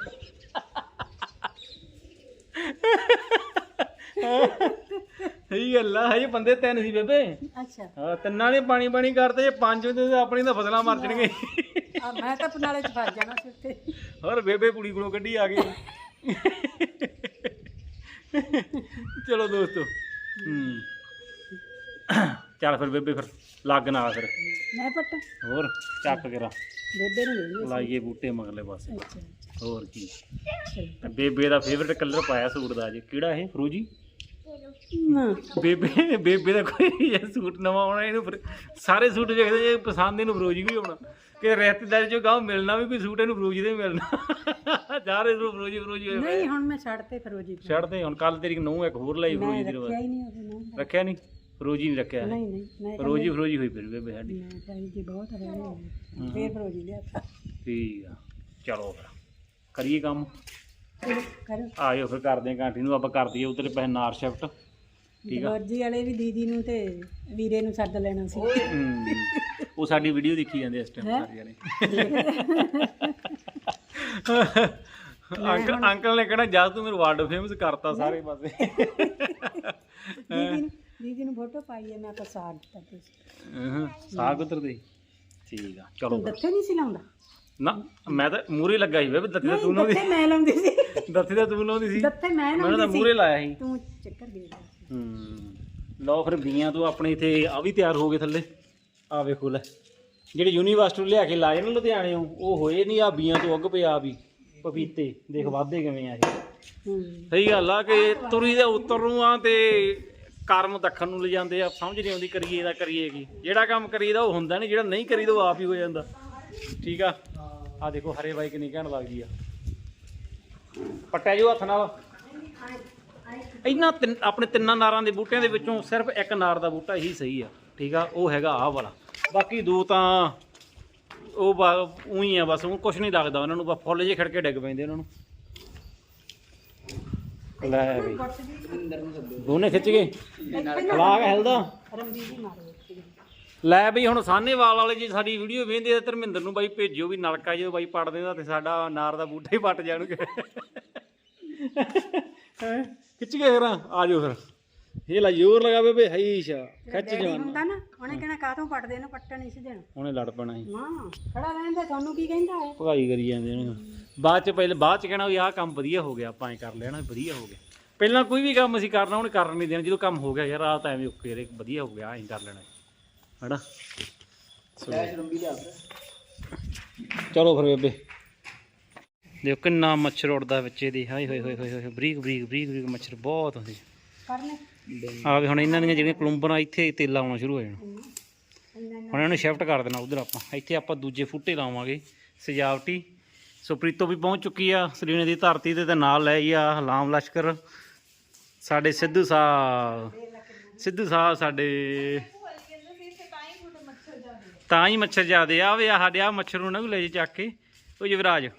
ਸਹੀ ਗੱਲ ਆ ਹਜੇ ਬੰਦੇ ਤਿੰਨ ਸੀ ਬੇਬੇ। ਅੱਛਾ। ਹਾਂ ਤਿੰਨਾਂ ਨੇ ਪਾਣੀ ਪਾਣੀ ਕਰਦੇ ਜੇ ਪੰਜ ਹੁੰਦੇ ਤਾਂ ਆਪਣੀ ਤਾਂ ਫਸਲਾਂ ਮਰ ਜਾਣਗੇ ਆ ਮੈਂ ਤਾਂ ਪਨਾਲੇ ਚ ਫਸ ਜਾਣਾ ਸੀ ਉੱਤੇ ਹੋਰ ਬੇਬੇ ਕੁੜੀ ਕੋਲੋਂ ਕੱਢੀ ਆ ਗਈ। ਚਲੋ ਦੋਸਤੋ ਹੂੰ। ਚੱਲ ਫਿਰ ਬੇਬੇ ਫਿਰ ਲੱਗ ਨਾਲ ਫਿਰ। ਮੈਂ ਪੱਟ ਹੋਰ ਚੱਕ ਕੇ ਰਾ ਬੇਬੇ ਨੂੰ ਦੇ ਲਾਈਏ ਬੂਟੇ ਮਗਲੇ ਪਾਸੇ। ਅੱਛਾ। ਹੋਰ ਕੀ। ਬੇਬੇ ਦਾ ਫੇਵਰਟ ਕਲਰ ਪਾਇਆ ਸੂਟ ਦਾ ਜੀ ਕਿਹੜਾ ਇਹ? ਫਰੋਜੀ? ਨਾ। ਬੇਬੇ ਬੇਬੇ ਦਾ ਕੋਈ ਇਹ ਸੂਟ ਨਵਾਂ ਆਉਣਾ ਇਹਨੂੰ ਫਿਰ ਸਾਰੇ ਸੂਟ ਵੇਖਦੇ ਜੇ ਪਸੰਦ ਇਹਨੂੰ ਫਰੋਜੀ ਵੀ ਆਉਣਾ। ਕਿ ਰਿਸ਼ਤੇਦਾਰ ਜੋ ਗਾਉ ਮਿਲਣਾ ਵੀ ਕੋਈ ਸੂਟ ਇਹਨੂੰ ਫਰੋਜੀ ਦੇ ਮਿਲਣਾ। ਸਾਰੇ ਫਰੋਜੀ ਹੋਏ ਪਏ। ਨਹੀਂ ਹੁਣ ਮੈਂ ਛੱਡ ਤੇ ਫਿਰੋਜੀ ਛੱਡਦੇ ਹੁਣ ਕੱਲ ਤੇਰੀ ਨੂੰ ਇੱਕ ਹੋਰ ਲਈ ਮੈਂ ਫਰੋਜੀ ਦੀ ਰੱਖਿਆ ਹੀ ਨਹੀਂ ਉਹਦੇ ਨਾਲ। ਰੱਖਿਆ ਨਹੀਂ? ਫਰੋਜੀ ਨਹੀਂ ਰੱਖਿਆ। ਨਹੀਂ ਨਹੀਂ ਮੈਂ ਫਰੋਜੀ ਫਰੋਜੀ ਹੋਈ ਫਿਰ ਬੇਬੇ ਸਾਡੀ। ਮੈਂ ਚਾਹੀ ਜੀ ਬਹੁਤ ਰਹੇ ਨੇ ਫੇਰ ਫਿਰੋਜੀ ਲਿਆ ਠੀਕ ਆ। ਚਲੋ ਫਿਰ ਕਰੀਏ ਕੰਮ। ਕਰੋ ਆਇਓ ਫਿਰ ਕਰਦੇ ਆਂ ਕੰਟੀਨਿਊ ਆਪਾਂ ਕਰ ਦਈਏ ਉਧਰ ਪੈਸੇ ਨਾਰ ਸ਼ਿਫਟ ਠੀਕ ਆ? ਦਰਜੀ ਵਾਲੇ ਵੀ ਦੀਦੀ ਨੂੰ ਤੇ ਵੀਰੇ ਨੂੰ ਸੱਦ ਲੈਣਾ ਸੀ। ਹਮ, ਉਹ ਸਾਡੀ ਵੀਡੀਓ ਦੇਖੀ ਜਾਂਦੇ ਇਸ ਟਾਈਮ? ਸਾਰੇ ਜਣੇ ਅੰਕਲ ਅੰਕਲ ਨੇ ਕਹਿਣਾ ਜਦ ਤੂੰ ਮੈਨੂੰ ਵਰਲਡ ਫੇਮਸ ਕਰਤਾ ਸਾਰੇ ਪਾਸੇ। ਦੀਦੀ ਨੂੰ ਦੀਦੀ ਨੂੰ ਫੋਟੋ ਪਾਈ ਹੈ ਮੈਂ ਆਪਾਂ ਸਾੜ ਦਿੱਤਾ ਤੁਸੀਂ ਹਾਂ ਸਾਗ ਉਧਰ ਦੇ। ਠੀਕ ਆ ਚਲੋ ਫਿਰ। ਦੱਥੇ ਨਹੀਂ ਸੀ ਲਾਉਂਦਾ? ਨਾ ਮੈਂ ਤਾਂ ਮੂਰੇ ਲੱਗਾ ਸੀ ਵੇ ਦੱਤੀ ਤਾਂ ਤੂੰ ਲਾਉਂਦੀ ਦੱਥੇ ਮੈਂ ਲਾਉਂਦੀ ਸੀ। ਦੱਤੀ ਤਾਂ ਤੂੰ ਲਾਉਂਦੀ ਸੀ। ਦੱਥੇ ਮੈਂ ਮੈਂ ਤਾਂ ਲਾਉਂਦੀ ਸੀ। ਮੂਰੇ ਲਾਇਆ ਸੀ। ਤੂੰ ਚੱਕਰ ਦੇ ਦੇ ਹੂੰ। ਲਓ ਫਿਰ ਬੀਆਂ ਤੋਂ ਆਪਣੇ ਇੱਥੇ ਆ ਵੀ ਤਿਆਰ ਹੋ ਗਏ ਥੱਲੇ। ਆ ਵੇਖੋ ਲੈ। ਜਿਹੜੇ ਯੂਨੀਵਰਸਿਟੀ ਲਿਆ ਕੇ ਲਾਏ ਨੇ ਲੁਧਿਆਣੇ ਉਹ ਹੋਏ ਨਹੀਂ ਆ ਬੀਆਂ ਤੋਂ ਅੱਗ ਪਿਆ ਵੀ। ਪਪੀਤੇ ਦੇਖ ਵਾਧੇ ਕਿਵੇਂ ਆ ਇਹ। ਹੂੰ। ਸਹੀ ਗੱਲ ਆ ਕਿ ਤੁਰੀ ਦੇ ਉੱਤਰ ਨੂੰ ਆ ਤੇ ਕਰਮ ਦੱਖਣ ਨੂੰ ਲਿਜਾਂਦੇ ਆ। ਸਮਝ ਨਹੀਂ ਆਉਂਦੀ ਕਰੀਏ ਦਾ ਕਰੀਏ ਕੀ। ਜਿਹੜਾ ਕੰਮ ਕਰੀਦਾ ਉਹ ਹੁੰਦਾ ਨਹੀਂ ਜਿਹੜਾ ਨਹੀਂ ਕਰੀਦਾ ਉਹ ਆਪ ਹੀ ਹੋ ਜਾਂਦਾ। ਠੀਕ ਆ? ਆ ਦੇਖੋ ਹਰੇ ਬਾਈ ਕਿੰਨੀ ਘੈਂਟ ਲੱਗਦੀ ਆ। ਪੱਟਿਆ ਜੋ ਹੱਥ ਨਾਲ? ਇਹਨਾਂ ਤਿੰਨ ਆਪਣੇ ਤਿੰਨਾਂ ਨਾਰਾਂ ਦੇ ਬੂਟਿਆਂ ਦੇ ਵਿੱਚੋਂ ਸਿਰਫ ਇੱਕ ਨਾਰ ਦਾ ਬੂਟਾ ਹੀ ਸਹੀ ਆ। ਠੀਕ ਆ ਉਹ ਹੈਗਾ ਆਹ ਵਾਲਾ। ਬਾਕੀ ਦੋ ਤਾਂ ਉਹ ਉਹੀ ਆ ਬਸ ਉਹ ਕੁਝ ਨਹੀਂ ਲੱਗਦਾ ਉਹਨਾਂ ਨੂੰ ਬਸ ਫੁੱਲ ਜੇ ਖੜਕੇ ਡਿੱਗ ਪੈਂਦੇ ਉਹਨਾਂ ਨੂੰ। ਲੈ ਵੀ। ਦੋਨੇ ਖਿੱਚ ਗਏ? ਖਲਾਕ ਹਿਲਦਾ? ਰੰਬੀ ਦੀ ਮਾਰੋ। ਲੈ ਬਈ ਹੁਣ ਸਾਹਨੇਵਾਲ ਵਾਲੇ ਜੀ ਸਾਡੀ ਵੀਡੀਓ ਵੇਖਦੇ ਆ ਧਰਮਿੰਦਰ ਨੂੰ ਬਾਈ ਭੇਜਿਓ ਵੀ ਨਲਕਾ ਜਦੋਂ ਬਾਈ ਪੜ ਦੇਦਾ ਤੇ ਸਾਡਾ ਨਾਰ ਦਾ ਬੂਟਾ ਹੀ ਪੱਟ ਜਾਣਗੇ? ਖਿੱਚ ਗਏ ਫਿਰ ਆ ਜਾਓ ਫਿਰ। ਇਹ ਲਾ ਜ਼ੋਰ ਲਗਾਵੇ ਬਈ ਹਾਈਸ਼ਾ ਖਿੱਚ ਜਾਣ ਹੁੰਦਾ ਨਾ ਉਹਨੇ ਕਹਿਣਾ ਕਾਹਤੋਂ ਪੜਦੇ ਇਹਨੂੰ ਪੱਟਣ ਨਹੀਂ ਸੀ ਦੇਣਾ। ਉਹਨੇ ਲੜ ਪੈਣਾ ਸੀ। ਹਾਂ ਖੜਾ ਰਹਿੰਦੇ ਤੁਹਾਨੂੰ ਕੀ ਕਹਿੰਦਾ ਹੈ ਭਗਾਈ ਕਰੀ ਜਾਂਦੇ ਨੇ। ਬਾਅਦ ਚ ਪਹਿਲੇ ਬਾਅਦ ਚ ਕਹਿਣਾ ਵੀ ਆਹ ਕੰਮ ਵਧੀਆ ਹੋ ਗਿਆ ਆਪਾਂ ਐ ਕਰ ਲੈਣਾ ਵਧੀਆ ਹੋ ਗਿਆ। ਪਹਿਲਾਂ ਕੋਈ ਵੀ ਕੰਮ ਅਸੀਂ ਕਰਨਾ ਉਹਨੇ ਕਰਨ ਨਹੀਂ ਦੇਣਾ। ਜਦੋਂ ਕੰਮ ਹੋ ਗਿਆ ਯਾਰ ਆਹ ਤਾਂ ਐਵੇਂ ਓਕੇ ਰੇ ਵਧੀਆ ਹੋ ਗਿਆ ਐਂ ਕਰ ਲੈਣਾ। ਚਲੋ। ਫਿਰ ਬੇਬੇ। ਦੇਖੋ ਕਿੰਨਾ ਮੱਛਰ ਉੱਡਦਾ ਵਿੱਚ ਇਹਦੇ। ਹਾਏ ਹੋਏ ਹੋਏ ਹੋਏ ਹੋਏ ਬਰੀਕ ਬਰੀਕ ਬਰੀਕ ਬਰੀਕ ਮੱਛਰ ਬਹੁਤ ਹੁੰਦੇ। ਕਰਨੇ। ਆ ਵੀ ਹੁਣ ਇਹਨਾਂ ਦੀਆਂ ਜਿਹੜੀਆਂ ਕਲੁੰਬਰਾਂ ਇੱਥੇ ਤੇਲਾ ਆਉਣਾ ਸ਼ੁਰੂ ਹੋ ਜਾਣਾ। ਹੁਣ ਇਹਨੂੰ ਸ਼ਿਫਟ ਕਰ ਦੇਣਾ ਉਧਰ ਆਪਾਂ। ਇੱਥੇ ਆਪਾਂ ਦੂਜੇ ਫੁੱਟੇ ਲਾਵਾਂਗੇ। ਸਜਾਵਟੀ। ਸੋ ਪ੍ਰੀਤੋ ਵੀ ਪਹੁੰਚ ਚੁੱਕੀ ਆ। ਸਰੀਨੇ ਦੀ ਧਰਤੀ ਤੇ ਤੇ ਨਾਲ ਲੈ ਆ ਹਲਾਮ ਲਸ਼ਕਰ। ਸਾਡੇ ਸਿੱਧੂ ਸਾਹਿਬ ਸਿੱਧੂ ਸਾਹਿਬ ਸਾਡੇ ਤਾਂ ਹੀ ਮੱਛਰ ਜਾਦੇ ਆ। ਵੇ ਆ ਸਾਡੇ ਆ ਮੱਛਰ ਨੂੰ ਨਾ ਵੀ ਲੈ ਜੇ ਚੱਕ ਕੇ। ਉਹ ਯੁਵਰਾਜ।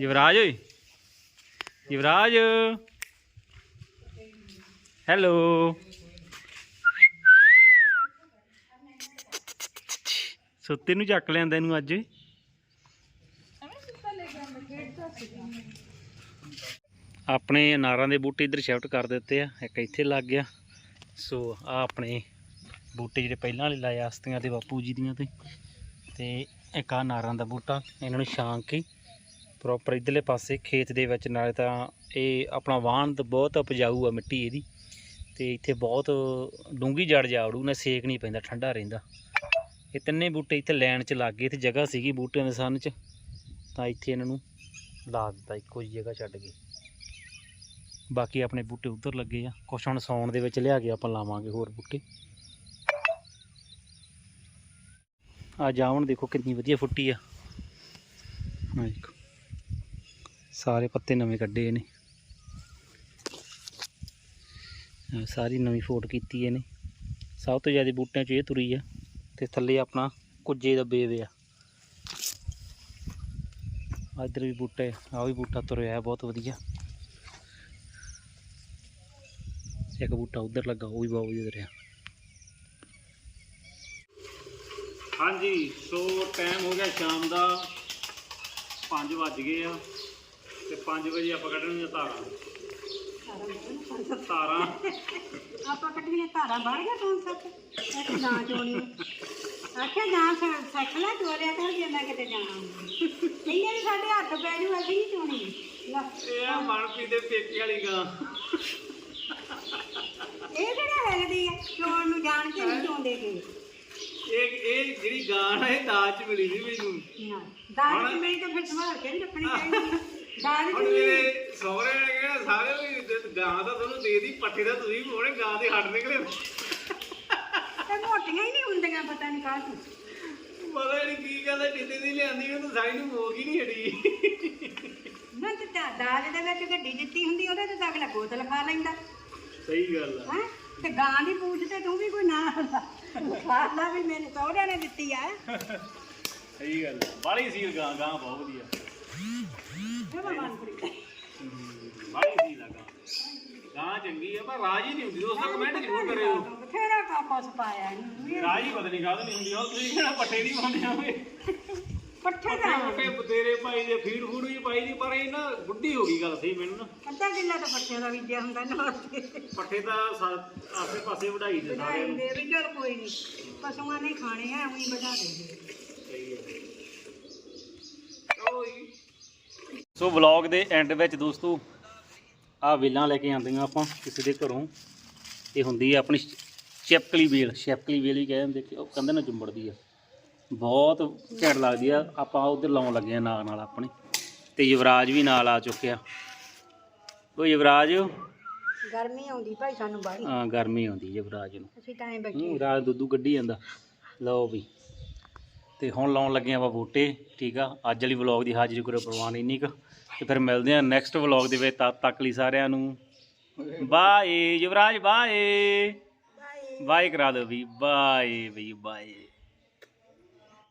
ਯੁਵਰਾਜ ਓਏ। ਯੁਵਰਾਜ। ਹੈਲੋ। ਸੁੱਤੇ ਨੂੰ ਚੱਕ ਲਿਆਂਦਾ ਇਹਨੂੰ ਅੱਜ। ਆਪਣੇ ਅਨਾਰਾਂ ਦੇ ਬੂਟੇ ਇੱਧਰ ਸ਼ਿਫਟ ਕਰ ਦਿੱਤੇ ਆ। ਇੱਕ ਇੱਥੇ ਲੱਗ ਗਿਆ। ਸੋ ਆ ਆਪਣੇ ਬੂਟੇ ਜਿਹੜੇ ਪਹਿਲਾਂ ਵਾਲੇ ਲਾਏ ਆਸਤੀਆਂ ਤੇ ਬਾਪੂ ਜੀ ਦੀਆਂ ਤੇ ਤੇ ਇੱਕ ਆ ਨਾਰਾਂ ਦਾ ਬੂਟਾ, ਇਹਨਾਂ ਨੂੰ ਛਾਂਕ ਕੇ ਪ੍ਰੋਪਰ ਇਧਰਲੇ ਪਾਸੇ ਖੇਤ ਦੇ ਵਿੱਚ, ਨਾਲੇ ਤਾਂ ਇਹ ਆਪਣਾ ਵਾਹਣ ਬਹੁਤ ਉਪਜਾਊ ਆ ਮਿੱਟੀ ਇਹਦੀ, ਤੇ ਇੱਥੇ ਬਹੁਤ ਡੂੰਗੀ ਜੜ ਜਾੜੂ ਨੇ ਸੇਕ ਨਹੀਂ ਪੈਂਦਾ, ਠੰਡਾ ਰਹਿੰਦਾ। ਇਹ ਤਿੰਨੇ ਬੂਟੇ ਇੱਥੇ ਲੈਣ 'ਚ ਲੱਗ ਗਏ ਤੇ ਜਗ੍ਹਾ ਸੀਗੀ ਬੂਟਿਆਂ ਦੇ ਸਨ 'ਚ, ਤਾਂ ਇੱਥੇ ਇਹਨਾਂ ਨੂੰ ਲਾ ਦਿੱਤਾ, ਇੱਕੋ ਜਿਹੀ ਜਗ੍ਹਾ ਛੱਡ ਕੇ। ਬਾਕੀ ਆਪਣੇ ਬੂਟੇ ਉੱਧਰ ਲੱਗੇ ਆ, ਕੁਛ ਹੁਣ ਸੌਣ ਦੇ ਵਿੱਚ ਲਿਆ ਕੇ ਆਪਾਂ ਲਾਵਾਂਗੇ ਹੋਰ ਬੂਟੇ। ਆ ਜਾਵਣ ਦੇਖੋ ਕਿੰਨੀ ਵਧੀਆ ਫੁੱਟੀ ਆ। ਆਹ ਦੇਖੋ ਸਾਰੇ ਪੱਤੇ ਨਵੇਂ ਕੱਢੇ ਇਹਨੇ। ਸਾਰੀ ਨਵੀਂ ਫੋਟ ਕੀਤੀ ਇਹਨੇ। ਸਭ ਤੋਂ ਜ਼ਿਆਦਾ ਬੂਟਿਆਂ 'ਚ ਇਹ ਤੁਰੀ ਆ ਤੇ ਥੱਲੇ ਆਪਣਾ ਕੁੱਜੇ ਦਾ ਬੇਵ ਆ। ਆਹ ਇੱਧਰ ਵੀ ਬੂਟੇ ਆ ਵੀ ਬੂਟਾ ਤੁਰਿਆ ਹੈ ਬਹੁਤ ਵਧੀਆ। ਇੱਕ ਬੂਟਾ ਉਧਰ ਲੱਗਾ, ਉਹ ਵੀ ਬਹੁਤ ਵਧੀਆ ਤੁਰਿਆ। ਹਾਂਜੀ ਸੋ ਟਾਈਮ ਹੋ ਗਿਆ ਸ਼ਾਮ ਦਾ। 5 ਵੱਜ ਗਏ ਆ ਤੇ 5 ਵਜੇ ਆਪਾਂ ਕੱਢਣੀਆਂ ਤਾਰਾਂ ਤਾਰਾਂ ਆਪਾਂ ਕੱਢੀਆਂ ਧਾਰਾਂ ਬਾਹਰ ਗਿਆ ਕੌਣ ਸੱਤ ਇੱਕ ਨਾ ਚੋਣੀ ਆਖਿਆ ਜਾਂ ਸ- ਸਿੱਖ ਲੈ ਚੋਰਿਆ ਕਰ ਜੇ ਮੈਂ ਕਿਤੇ ਜਾਣਾ ਕਹਿੰਦੇ ਵੀ ਸਾਡੇ ਹੱਥ ਪੈ ਜੂ ਅਸੀਂ ਨਹੀਂ ਚੋਣੀ ਲੈ, ਇਹ ਆ ਮਨਪ੍ਰੀਤ ਦੇ ਪੇਕੇ ਵਾਲੀ ਗਾਂ। ਇਹ ਕਿਹੜਾ ਲੱਗਦੀ ਹੈ ਚੋਣ ਨੂੰ ਜਾਣ ਕੇ ਨਹੀਂ ਚੋਂਦੇ ਗੇ ਇਹ ਇਹ ਜਿਹੜੀ ਗਾਂ ਹੈ ਦਾਜ ਚ ਮਿਲੀ ਸੀ ਮੈਨੂੰ। ਚ ਮੇਰੀ ਤਾਂ ਫਿਰ ਸੰਭਾਲ ਕੇ ਨਹੀਂ ਰੱਖਣੀ ਚਾਹੀਦੀ। ਦਾਲ ਹੁਣ ਮੇਰੇ ਸਹੁਰੇ ਨੇ ਕਿਹਾ ਸਾਰੇ ਵੀ ਗਾਂ ਤਾਂ ਤੁਹਾਨੂੰ ਦੇ ਦੀ ਪੱਠੇ ਦਾ ਤੁਸੀਂ ਵੀ ਹੋਣੇ ਗਾਂ ਦੇ ਹੱਡ ਨਿਕਲੇ ਤੇ ਮੋਟੀਆਂ ਹੀ ਨਹੀਂ ਹੁੰਦੀਆਂ ਪਤਾ ਨਹੀਂ ਕਾਹ ਤੋਂ ਪਤਾ ਨਹੀਂ ਕੀ ਗੱਲ ਹੈ ਜਿੱਦੇ ਦੀ ਲਿਆਂਦੀ ਉਹ ਤਾਂ ਸਾਈ ਨੂੰ ਮੋਗ ਹੀ ਨਹੀਂ ਹਟੀ ਨਾ ਤੇ ਦਾ- ਦਾਲ ਦੇ ਵਿੱਚ ਗੱਡੀ ਦਿੱਤੀ ਹੁੰਦੀ ਉਹਦੇ ਤੇ ਤਾਂ ਅਗਲਾ ਬੋਤਲ ਖਾ ਲੈਂਦਾ। ਸਹੀ ਗੱਲ ਹੈ? ਤੇ ਗਾਂ ਦੀ ਪੂਛ ਤੇ ਤੂੰ ਵੀ ਕੋਈ ਨਾ ਖਾ ਲਾ ਵੀ ਮੇਰੇ ਸਹੁਰਿਆਂ ਨੇ ਦਿੱਤੀ ਆ। ਸਹੀ ਗੱਲ ਆ। ਬਾਲੀ ਸੀ ਗਾਂ ਗਾਂ ਬਹੁਤ ਵਧੀਆ। ਇਹ ਮਨਪ੍ਰੀਤ ਬਾਲੀ ਸੀ ਦਾ ਗਾਂ। ਗਾਂ ਚੰਗੀ ਆ ਪਰ ਰਾਜ ਹੀ ਨਹੀਂ ਹੁੰਦੀ ਦੋਸਤੋ ਕਮੈਂਟ ਜ਼ਰੂਰ ਕਰਿਓ। ਬਥੇਰਾ ਕਾਪਸ ਪਾਇਆ ਇਹਨੂੰ। ਰਾਜ ਹੀ ਪਤਾ ਨਹੀਂ ਕਾਹਦ ਨਹੀਂ ਹੁੰਦੀ ਉਹ ਤੁਸੀਂ ਕਿਹੜਾ ਪੱਠੇ ਨਹੀਂ ਪਾਉਂਦੇ ਹੋਵੇ ਪੱਠੇ ਦਾ ਪੱਠੇ ਬਤੇਰੇ ਪਾਈ ਦੇ ਫੀਡ ਫੂਡ ਵੀ ਪਾਈ ਦੀ ਪਰ ਇਹ ਨਾ ਬੁੱਢੀ ਹੋ ਗਈ ਗੱਲ ਸਹੀ ਮੈਨੂੰ ਨਾ। ਅੱਧਾ ਕਿੱਲਾ ਤਾਂ ਪੱਠੇ ਦਾ ਬੀਜਿਆ ਹੁੰਦਾ ਨਾ ਪੱਠੇ ਤਾਂ ਆਸੇ ਪਾਸੇ ਵਢਾਈ ਦੇ ਸਾਰੇ ਵਧਾਈ ਦੇ ਵੀ ਚਲ ਕੋਈ ਨਹੀਂ ਪਸ਼ੂਆਂ ਨੇ ਖਾਣੇ ਆ ਉਹੀ ਵਧਾ ਦੇ। ਸਹੀ ਹੈ। ਸੋ ਵਲੌਗ ਦੇ ਐਂਡ ਵਿੱਚ ਦੋਸਤੋ ਆ ਵੇਲਾਂ ਲੈ ਕੇ ਆਂਦੀਆਂ ਆਪਾਂ ਕਿਸੇ ਦੇ ਘਰੋਂ। ਇਹ ਹੁੰਦੀ ਆ ਆਪਣੀ ਚਿਪਕਲੀ ਵੇਲ। ਛਿਪਕਲੀ ਵੇਲ ਹੀ ਕਹਿੰਦੇ ਕਿ ਉਹ ਕਹਿੰਦੇ ਨਾ ਜੁੰਬੜਦੀ ਆ। ਬਹੁਤ ਘੈਂਟ ਲੱਗਦੀ ਆ। ਆਪਾਂ ਉਧਰ ਲਾਉਣ ਲੱਗੇ ਆ ਨਾਲ ਨਾਲ ਆਪਣੇ। ਤੇ ਯੁਵਰਾਜ ਵੀ ਨਾਲ ਆ ਚੁੱਕਿਆ ਕੋਈ ਯੁਵਰਾਜ। ਗਰਮੀ ਆਉਂਦੀ ਭਾਈ ਸਾਨੂੰ ਬਾਹਲੀ। ਹਾਂ ਗਰਮੀ ਆਉਂਦੀ ਯੁਵਰਾਜ ਨੂੰ। ਅਸੀਂ ਤਾਂ ਐਂ ਬੈਠੇ ਹੂੰ ਰਾਜ ਦੁੱਧੂ ਕੱਢੀ ਜਾਂਦਾ। ਲਓ ਵੀ। ਤੇ ਹੁਣ ਲਾਉਣ ਲੱਗੇ ਆਪਾਂ ਬੂਟੇ ਠੀਕ ਆ। ਅੱਜ ਵਾਲੀ ਵਲੌਗ ਦੀ ਹਾਜ਼ਰੀ ਕਰੋ ਪ੍ਰਵਾਨ ਇੰਨੀ ਕੁ। ਤੇ ਫਿਰ ਮਿਲਦੇ ਆ ਨੈਕਸਟ ਵਲੌਗ ਦੇ ਵਿੱਚ। ਤਦ ਤੱਕ ਲਈ ਸਾਰਿਆਂ ਨੂੰ ਬਾਏ। ਯੁਵਰਾਜ ਬਾਏ। ਬਾਏ ਕਰਾ ਦਿਓ ਵੀ। ਬਾਏ ਬਈ ਬਾਏ।